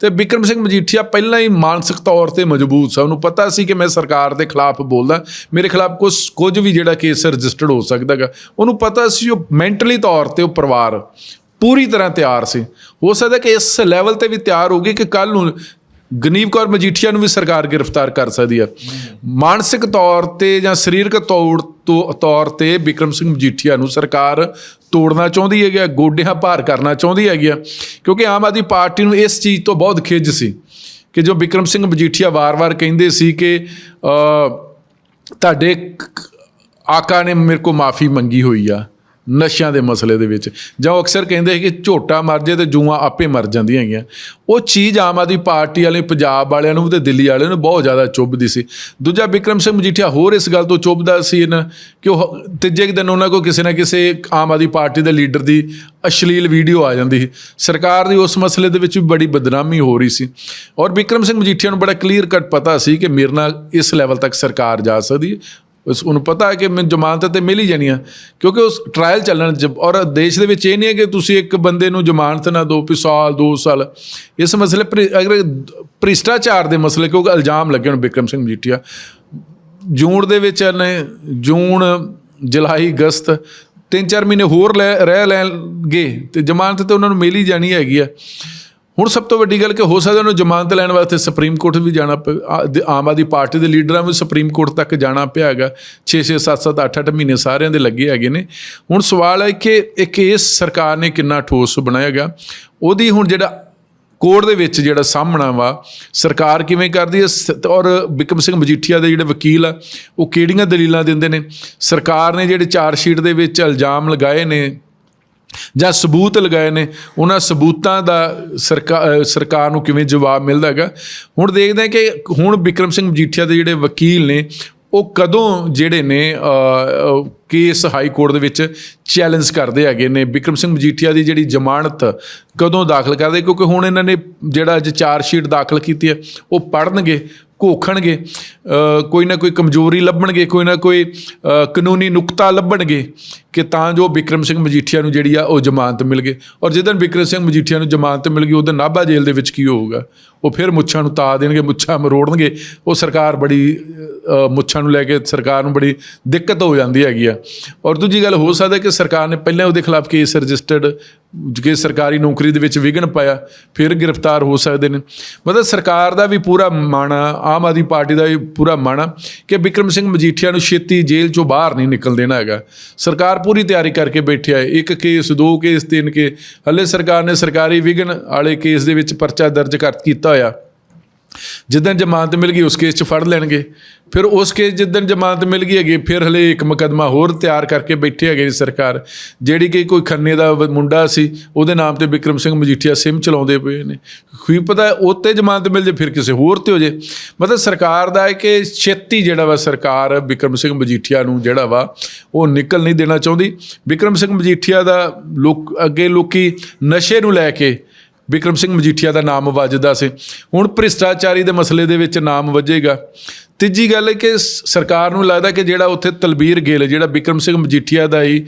ਤੇ ਵਿਕਰਮ ਸਿੰਘ ਮਜੀਠੀਆ ਪਹਿਲਾਂ ਹੀ ਮਾਨਸਿਕ ਤੌਰ ਤੇ ਮਜ਼ਬੂਤ ਸੀ ਉਹਨੂੰ ਪਤਾ ਸੀ ਕਿ ਮੈਂ ਸਰਕਾਰ ਦੇ ਖਿਲਾਫ ਬੋਲਦਾ, ਮੇਰੇ ਖਿਲਾਫ ਕੁਝ ਕੁਝ ਵੀ ਜਿਹੜਾ ਕੇਸ ਰਜਿਸਟਰਡ ਹੋ ਸਕਦਾਗਾ ਉਹਨੂੰ ਪਤਾ ਸੀ ਉਹ ਮੈਂਟਲੀ ਤੌਰ ਤੇ ਉਹ ਪਰਿਵਾਰ ਪੂਰੀ ਤਰ੍ਹਾਂ ਤਿਆਰ ਸੀ। ਹੋ ਸਕਦਾ ਕਿ ਇਸ ਲੈਵਲ ਤੇ ਵੀ ਤਿਆਰ ਹੋਊਗੀ ਕਿ ਕੱਲ ਨੂੰ ਗਨੀਵ ਕੌਰ ਮਜੀਠੀਆ ਨੂੰ ਵੀ ਸਰਕਾਰ ਗ੍ਰਿਫਤਾਰ ਕਰ ਸਕਦੀ ਆ ਮਾਨਸਿਕ ਤੌਰ ਤੇ ਜਾਂ ਸਰੀਰਕ ਤੌਰ ਤੋਂ ਤੌਰ ਤੇ ਵਿਕਰਮ ਸਿੰਘ ਮਜੀਠੀਆ ਨੂੰ ਸਰਕਾਰ ਤੋੜਨਾ ਚਾਹੁੰਦੀ ਹੈਗੀ ਆ, ਗੋਡਿਆਂ ਭਾਰ ਕਰਨਾ ਚਾਹੁੰਦੀ ਹੈਗੀ ਆ ਕਿਉਂਕਿ ਆਮ ਆਦਮੀ ਪਾਰਟੀ ਨੂੰ ਇਸ ਚੀਜ਼ ਤੋਂ ਬਹੁਤ ਖਿੱਚ ਸੀ ਕਿ ਜੋ ਵਿਕਰਮ ਸਿੰਘ ਮਜੀਠੀਆ ਵਾਰ-ਵਾਰ ਕਹਿੰਦੇ ਸੀ ਕਿ ਤੁਹਾਡੇ ਆਕਾ ਨੇ ਮੇਰੇ ਕੋ ਮਾਫੀ ਮੰਗੀ ਹੋਈ ਆ। ਨਸ਼ਿਆਂ ਦੇ ਮਸਲੇ ਦੇ ਵਿੱਚ। ਜਾਂ ਉਹ ਅਕਸਰ ਕਹਿੰਦੇ ਸੀ ਕਿ ਝੋਟਾ ਮਰ ਜੇ ਤੇ ਜੂਆਂ ਆਪੇ ਮਰ ਜਾਂਦੀਆਂ ਹੈਗੀਆਂ। ਉਹ ਚੀਜ਼ ਆਮ ਆਦਮੀ ਪਾਰਟੀ ਵਾਲੇ ਪੰਜਾਬ ਵਾਲਿਆਂ ਨੂੰ ਤੇ ਦਿੱਲੀ ਵਾਲਿਆਂ ਨੂੰ ਬਹੁਤ ਜ਼ਿਆਦਾ ਚੁੱਭਦੀ ਸੀ। ਦੂਜਾ ਵਿਕਰਮ ਸਿੰਘ ਮਜੀਠੀਆ ਹੋਰ ਇਸ ਗੱਲ ਤੋਂ ਚੁੱਭਦਾ ਸੀ ਨਾ ਕਿ ਉਹ ਤੀਜੇ ਕੁ ਦਿਨ ਉਹਨਾਂ ਕੋ ਕਿਸੇ ਨਾ ਕਿਸੇ ਆਮ ਆਦਮੀ ਪਾਰਟੀ ਦੇ ਲੀਡਰ ਦੀ ਅਸ਼ਲੀਲ ਵੀਡੀਓ ਆ ਜਾਂਦੀ ਸੀ। ਸਰਕਾਰ ਦੀ ਉਸ ਮਸਲੇ ਦੇ ਵਿੱਚ ਵੀ ਬੜੀ ਬਦਨਾਮੀ ਹੋ ਰਹੀ ਸੀ। ਔਰ ਵਿਕਰਮ ਸਿੰਘ ਮਜੀਠੀਆ ਨੂੰ ਬੜਾ ਕਲੀਅਰ ਕੱਟ ਪਤਾ ਸੀ ਕਿ ਮੇਰੇ ਨਾਲ ਇਸ ਲੈਵਲ ਤੱਕ ਸਰਕਾਰ ਜਾ ਸਕਦੀ ਹੈ। ਉਸ ਉਹਨੂੰ ਪਤਾ ਹੈ ਕਿ ਮੈਂ ਜ਼ਮਾਨਤ ਤੇ ਮਿਲ ਹੀ ਜਾਣੀ ਆ ਕਿਉਂਕਿ ਉਸ ਟ੍ਰਾਇਲ ਚੱਲਣ ਜ- ਔਰ ਦੇਸ਼ ਦੇ ਵਿੱਚ ਇਹ ਨਹੀਂ ਹੈ ਕਿ ਤੁਸੀਂ ਇੱਕ ਬੰਦੇ ਨੂੰ ਜ਼ਮਾਨਤ ਨਾ ਦਿਓ ਵੀ ਸਾਲ, ਦੋ ਸਾਲ। ਇਸ ਮਸਲੇ ਭ੍ਰਿ- ਅਗਰ ਭ੍ਰਿਸ਼ਟਾਚਾਰ ਦੇ ਮਸਲੇ, ਕਿਉਂਕਿ ਇਲਜ਼ਾਮ ਲੱਗੇ ਹੁਣ ਬਿਕਰਮ ਸਿੰਘ ਮਜੀਠੀਆ। ਜੂਨ ਦੇ ਵਿੱਚ ਨੇ ਜੂਨ, ਜੁਲਾਈ, ਅਗਸਤ ਤਿੰਨ ਚਾਰ ਮਹੀਨੇ ਹੋਰ ਲੈ ਰਹਿ ਲੈਣਗੇ ਤੇ ਜ਼ਮਾਨਤ ਤੇ ਉਹਨਾਂ ਨੂੰ ਮਿਲ ਹੀ ਜਾਣੀ ਹੈਗੀ ਆ। ਹੁਣ ਸਭ ਤੋਂ ਵੱਡੀ ਗੱਲ ਕਿ ਹੋ ਸਕਦਾ ਉਹਨੂੰ ਜ਼ਮਾਨਤ ਲੈਣ ਵਾਸਤੇ ਸੁਪਰੀਮ ਕੋਰਟ ਵੀ ਜਾਣਾ ਪਏ ਦੇ- ਆਮ ਆਦਮੀ ਪਾਰਟੀ ਦੇ ਲੀਡਰਾਂ ਨੂੰ ਸੁਪਰੀਮ ਕੋਰਟ ਤੱਕ ਜਾਣਾ ਪਿਆ ਹੈਗਾ। 6 6 7 7 8 8 ਮਹੀਨੇ ਸਾਰਿਆਂ ਦੇ ਲੱਗੇ ਹੈਗੇ ਨੇ। ਹੁਣ ਸਵਾਲ ਹੈ ਕਿ ਇਹ ਕੇਸ ਸਰਕਾਰ ਨੇ ਕਿੰਨਾ ਠੋਸ ਬਣਾਇਆ ਹੈਗਾ। ਉਹਦੀ ਹੁਣ ਜਿਹੜਾ ਕੋਰਟ ਦੇ ਵਿੱਚ ਜਿਹੜਾ ਸਾਹਮਣਾ ਵਾ, ਸਰਕਾਰ ਕਿਵੇਂ ਕਰਦੀ ਹੈ? ਸ- ਔਰ ਬਿਕਮ ਸਿੰਘ ਮਜੀਠੀਆ ਦੇ ਜਿਹੜੇ ਵਕੀਲ ਆ, ਉਹ ਕਿਹੜੀਆਂ ਦਲੀਲਾਂ ਦਿੰਦੇ ਨੇ? ਸਰਕਾਰ ਨੇ ਜਿਹੜੇ ਚਾਰ ਸ਼ੀਟ ਦੇ ਵਿੱਚ ਇਲਜ਼ਾਮ ਲਗਾਏ ਨੇ ਜਾਂ ਸਬੂਤ ਲਗਾਏ ਨੇ, ਉਹਨਾਂ ਸਬੂਤਾਂ ਦਾ ਸਰਕਾਰ ਸਰਕਾਰ ਨੂੰ ਕਿਵੇਂ ਜਵਾਬ ਮਿਲਦਾ ਹੈਗਾ? ਹੁਣ ਦੇਖਦੇ ਹਾਂ ਕਿ ਹੁਣ ਬਿਕਰਮ ਸਿੰਘ ਮਜੀਠੀਆ ਦੇ ਜਿਹੜੇ ਵਕੀਲ ਨੇ, ਉਹ ਕਦੋਂ ਜਿਹੜੇ ਨੇ ਕੇਸ ਹਾਈ ਕੋਰਟ ਦੇ ਵਿੱਚ ਚੈਲੰਜ ਕਰਦੇ ਹੈਗੇ ਨੇ? ਬਿਕਰਮ ਸਿੰਘ ਮਜੀਠੀਆ ਦੀ ਜਿਹੜੀ ਜ਼ਮਾਨਤ ਕਦੋਂ ਦਾਖਲ ਕਰਦੇ? ਕਿਉਂਕਿ ਹੁਣ ਇਹਨਾਂ ਨੇ ਜਿਹੜਾ ਅੱਜ ਚਾਰ ਸ਼ੀਟ ਦਾਖਲ ਕੀਤੀ ਹੈ, ਉਹ ਪੜਨਗੇ ਘੋਖਣਗੇ ਕੋਈ ਨਾ ਕੋਈ ਕਮਜ਼ੋਰੀ ਲੱਭਣਗੇ, ਕੋਈ ਨਾ ਕੋਈ ਕਾਨੂੰਨੀ ਨੁਕਤਾ ਲੱਭਣਗੇ ਕਿ ਤਾਂ ਜੋ ਬਿਕਰਮ ਸਿੰਘ ਮਜੀਠੀਆ ਨੂੰ ਜਿਹੜੀ ਆ ਉਹ ਜ਼ਮਾਨਤ ਮਿਲ ਗਏ ਔਰ ਜਿੱਦਣ ਬਿਕਰਮ ਸਿੰਘ ਮਜੀਠੀਆ ਨੂੰ ਜ਼ਮਾਨਤ ਮਿਲ ਗਈ ਉਦੋਂ ਨਾਭਾ ਜੇਲ੍ਹ ਦੇ ਵਿੱਚ ਕੀ ਹੋਊਗਾ? ਉਹ ਫਿਰ ਮੁੱਛਾਂ ਨੂੰ ਤਾ ਦੇਣਗੇ, ਮੁੱਛਾਂ ਮਰੋੜਨਗੇ। ਉਹ ਸਰਕਾਰ ਬੜੀ ਮੁੱਛਾਂ ਨੂੰ ਲੈ ਕੇ ਸਰਕਾਰ ਨੂੰ ਬੜੀ ਦਿੱਕਤ ਹੋ ਜਾਂਦੀ ਹੈਗੀ ਆ। ਔਰ ਦੂਜੀ ਗੱਲ, ਹੋ ਸਕਦਾ ਕਿ ਸਰਕਾਰ ਨੇ ਪਹਿਲਾਂ ਉਹਦੇ ਖਿਲਾਫ ਕੇਸ ਰਜਿਸਟਰਡ ਕਿ ਸਰਕਾਰੀ ਨੌਕਰੀ ਦੇ ਵਿੱਚ ਵਿਘਨ ਪਾਇਆ ਫਿਰ ਗ੍ਰਿਫਤਾਰ ਹੋ ਸਕਦੇ ਨੇ। ਮਤਲਬ ਸਰਕਾਰ ਦਾ ਵੀ ਪੂਰਾ ਮਾਣਾ ਆਮ ਆਦਮੀ ਪਾਰਟੀ ਦਾ ਵੀ ਪੂਰਾ ਮਾਣਾ ਕਿ ਬਿਕਰਮ ਸਿੰਘ ਮਜੀਠੀਆ ਨੂੰ ਛੇਤੀ ਜੇਲ੍ਹ ਚੋਂ ਬਾਹਰ ਨਹੀਂ ਨਿਕਲ ਦੇਣਾ ਹੈਗਾ। ਸਰਕਾਰ ਪੂਰੀ ਤਿਆਰੀ ਕਰਕੇ ਬੈਠਿਆ ਹੈ ਇੱਕ ਕੇਸ, ਦੋ ਕੇਸ, ਤਿੰਨ ਕੇ ਹੱਲੇ ਸਰਕਾਰ ਨੇ ਸਰਕਾਰੀ ਵਿਘਨ ਵਾਲੇ ਕੇਸ ਦੇ ਵਿੱਚ ਪਰਚਾ ਦਰਜ ਕਰ, ਕੀਤਾ ਹੋਇਆ। ਜਿੱਦਣ ਜ਼ਮਾਨਤ ਮਿਲ ਗਈ, ਉਸ ਕੇਸ 'ਚ ਫੜ ਲੈਣਗੇ। ਫਿਰ ਉਸ ਕੇਸ ਜਿੱਦਣ ਜ਼ਮਾਨਤ ਮਿਲ ਗਈ ਹੈਗੀ, ਫਿਰ ਹਲੇ ਇੱਕ ਮੁਕੱਦਮਾ ਹੋਰ ਤਿਆਰ ਕਰਕੇ ਬੈਠੇ ਹੈਗੇ ਜੀ ਸਰਕਾਰ। ਜਿਹੜੀ ਕਿ ਕੋਈ ਖੰਨੇ ਦਾ ਮੁੰਡਾ ਸੀ, ਉਹਦੇ ਨਾਮ ਤੇ ਵਿਕਰਮ ਸਿੰਘ ਮਜੀਠੀਆ ਸਿਮ ਚਲਾਉਂਦੇ ਪਏ ਨੇ। ਕੀ ਪਤਾ ਉੱਤੇ ਜ਼ਮਾਨਤ ਮਿਲ ਜੇ, ਫਿਰ ਕਿਸੇ ਹੋਰ ਤੇ ਹੋ ਜੇ। ਮਤਲਬ ਸਰਕਾਰ ਦਾ ਹੈ ਕਿ ਛੇਤੀ ਜਿਹੜਾ ਵਾ ਸਰਕਾਰ, ਵਿਕਰਮ ਸਿੰਘ ਮਜੀਠੀਆ ਨੂੰ ਜਿਹੜਾ ਵਾ, ਉਹ ਨਿਕਲ ਨਹੀਂ ਦੇਣਾ ਚਾਹੁੰਦੀ। ਵਿਕਰਮ ਸਿੰਘ ਮਜੀਠੀਆ ਦਾ ਲੋਕ ਅੱਗੇ ਲੋਕੀ ਨਸ਼ੇ ਨੂੰ ਲੈ ਕੇ ਵਿਕਰਮ ਸਿੰਘ ਮਜੀਠੀਆ ਦਾ ਨਾਮ ਵੱਜਦਾ ਸੀ। ਹੁਣ ਭ੍ਰਿਸ਼ਟਾਚਾਰੀ ਦੇ ਮਸਲੇ ਦੇ ਵਿੱਚ ਨਾਮ ਵੱਜੇਗਾ। ਤੀਜੀ ਗੱਲ ਹੈ ਕਿ ਸਰਕਾਰ ਨੂੰ ਲੱਗਦਾ ਕਿ ਜਿਹੜਾ ਉੱਥੇ ਤਲਬੀਰ ਗਿੱਲ, ਜਿਹੜਾ ਵਿਕਰਮ ਸਿੰਘ ਮਜੀਠੀਆ ਦਾ ਹੀ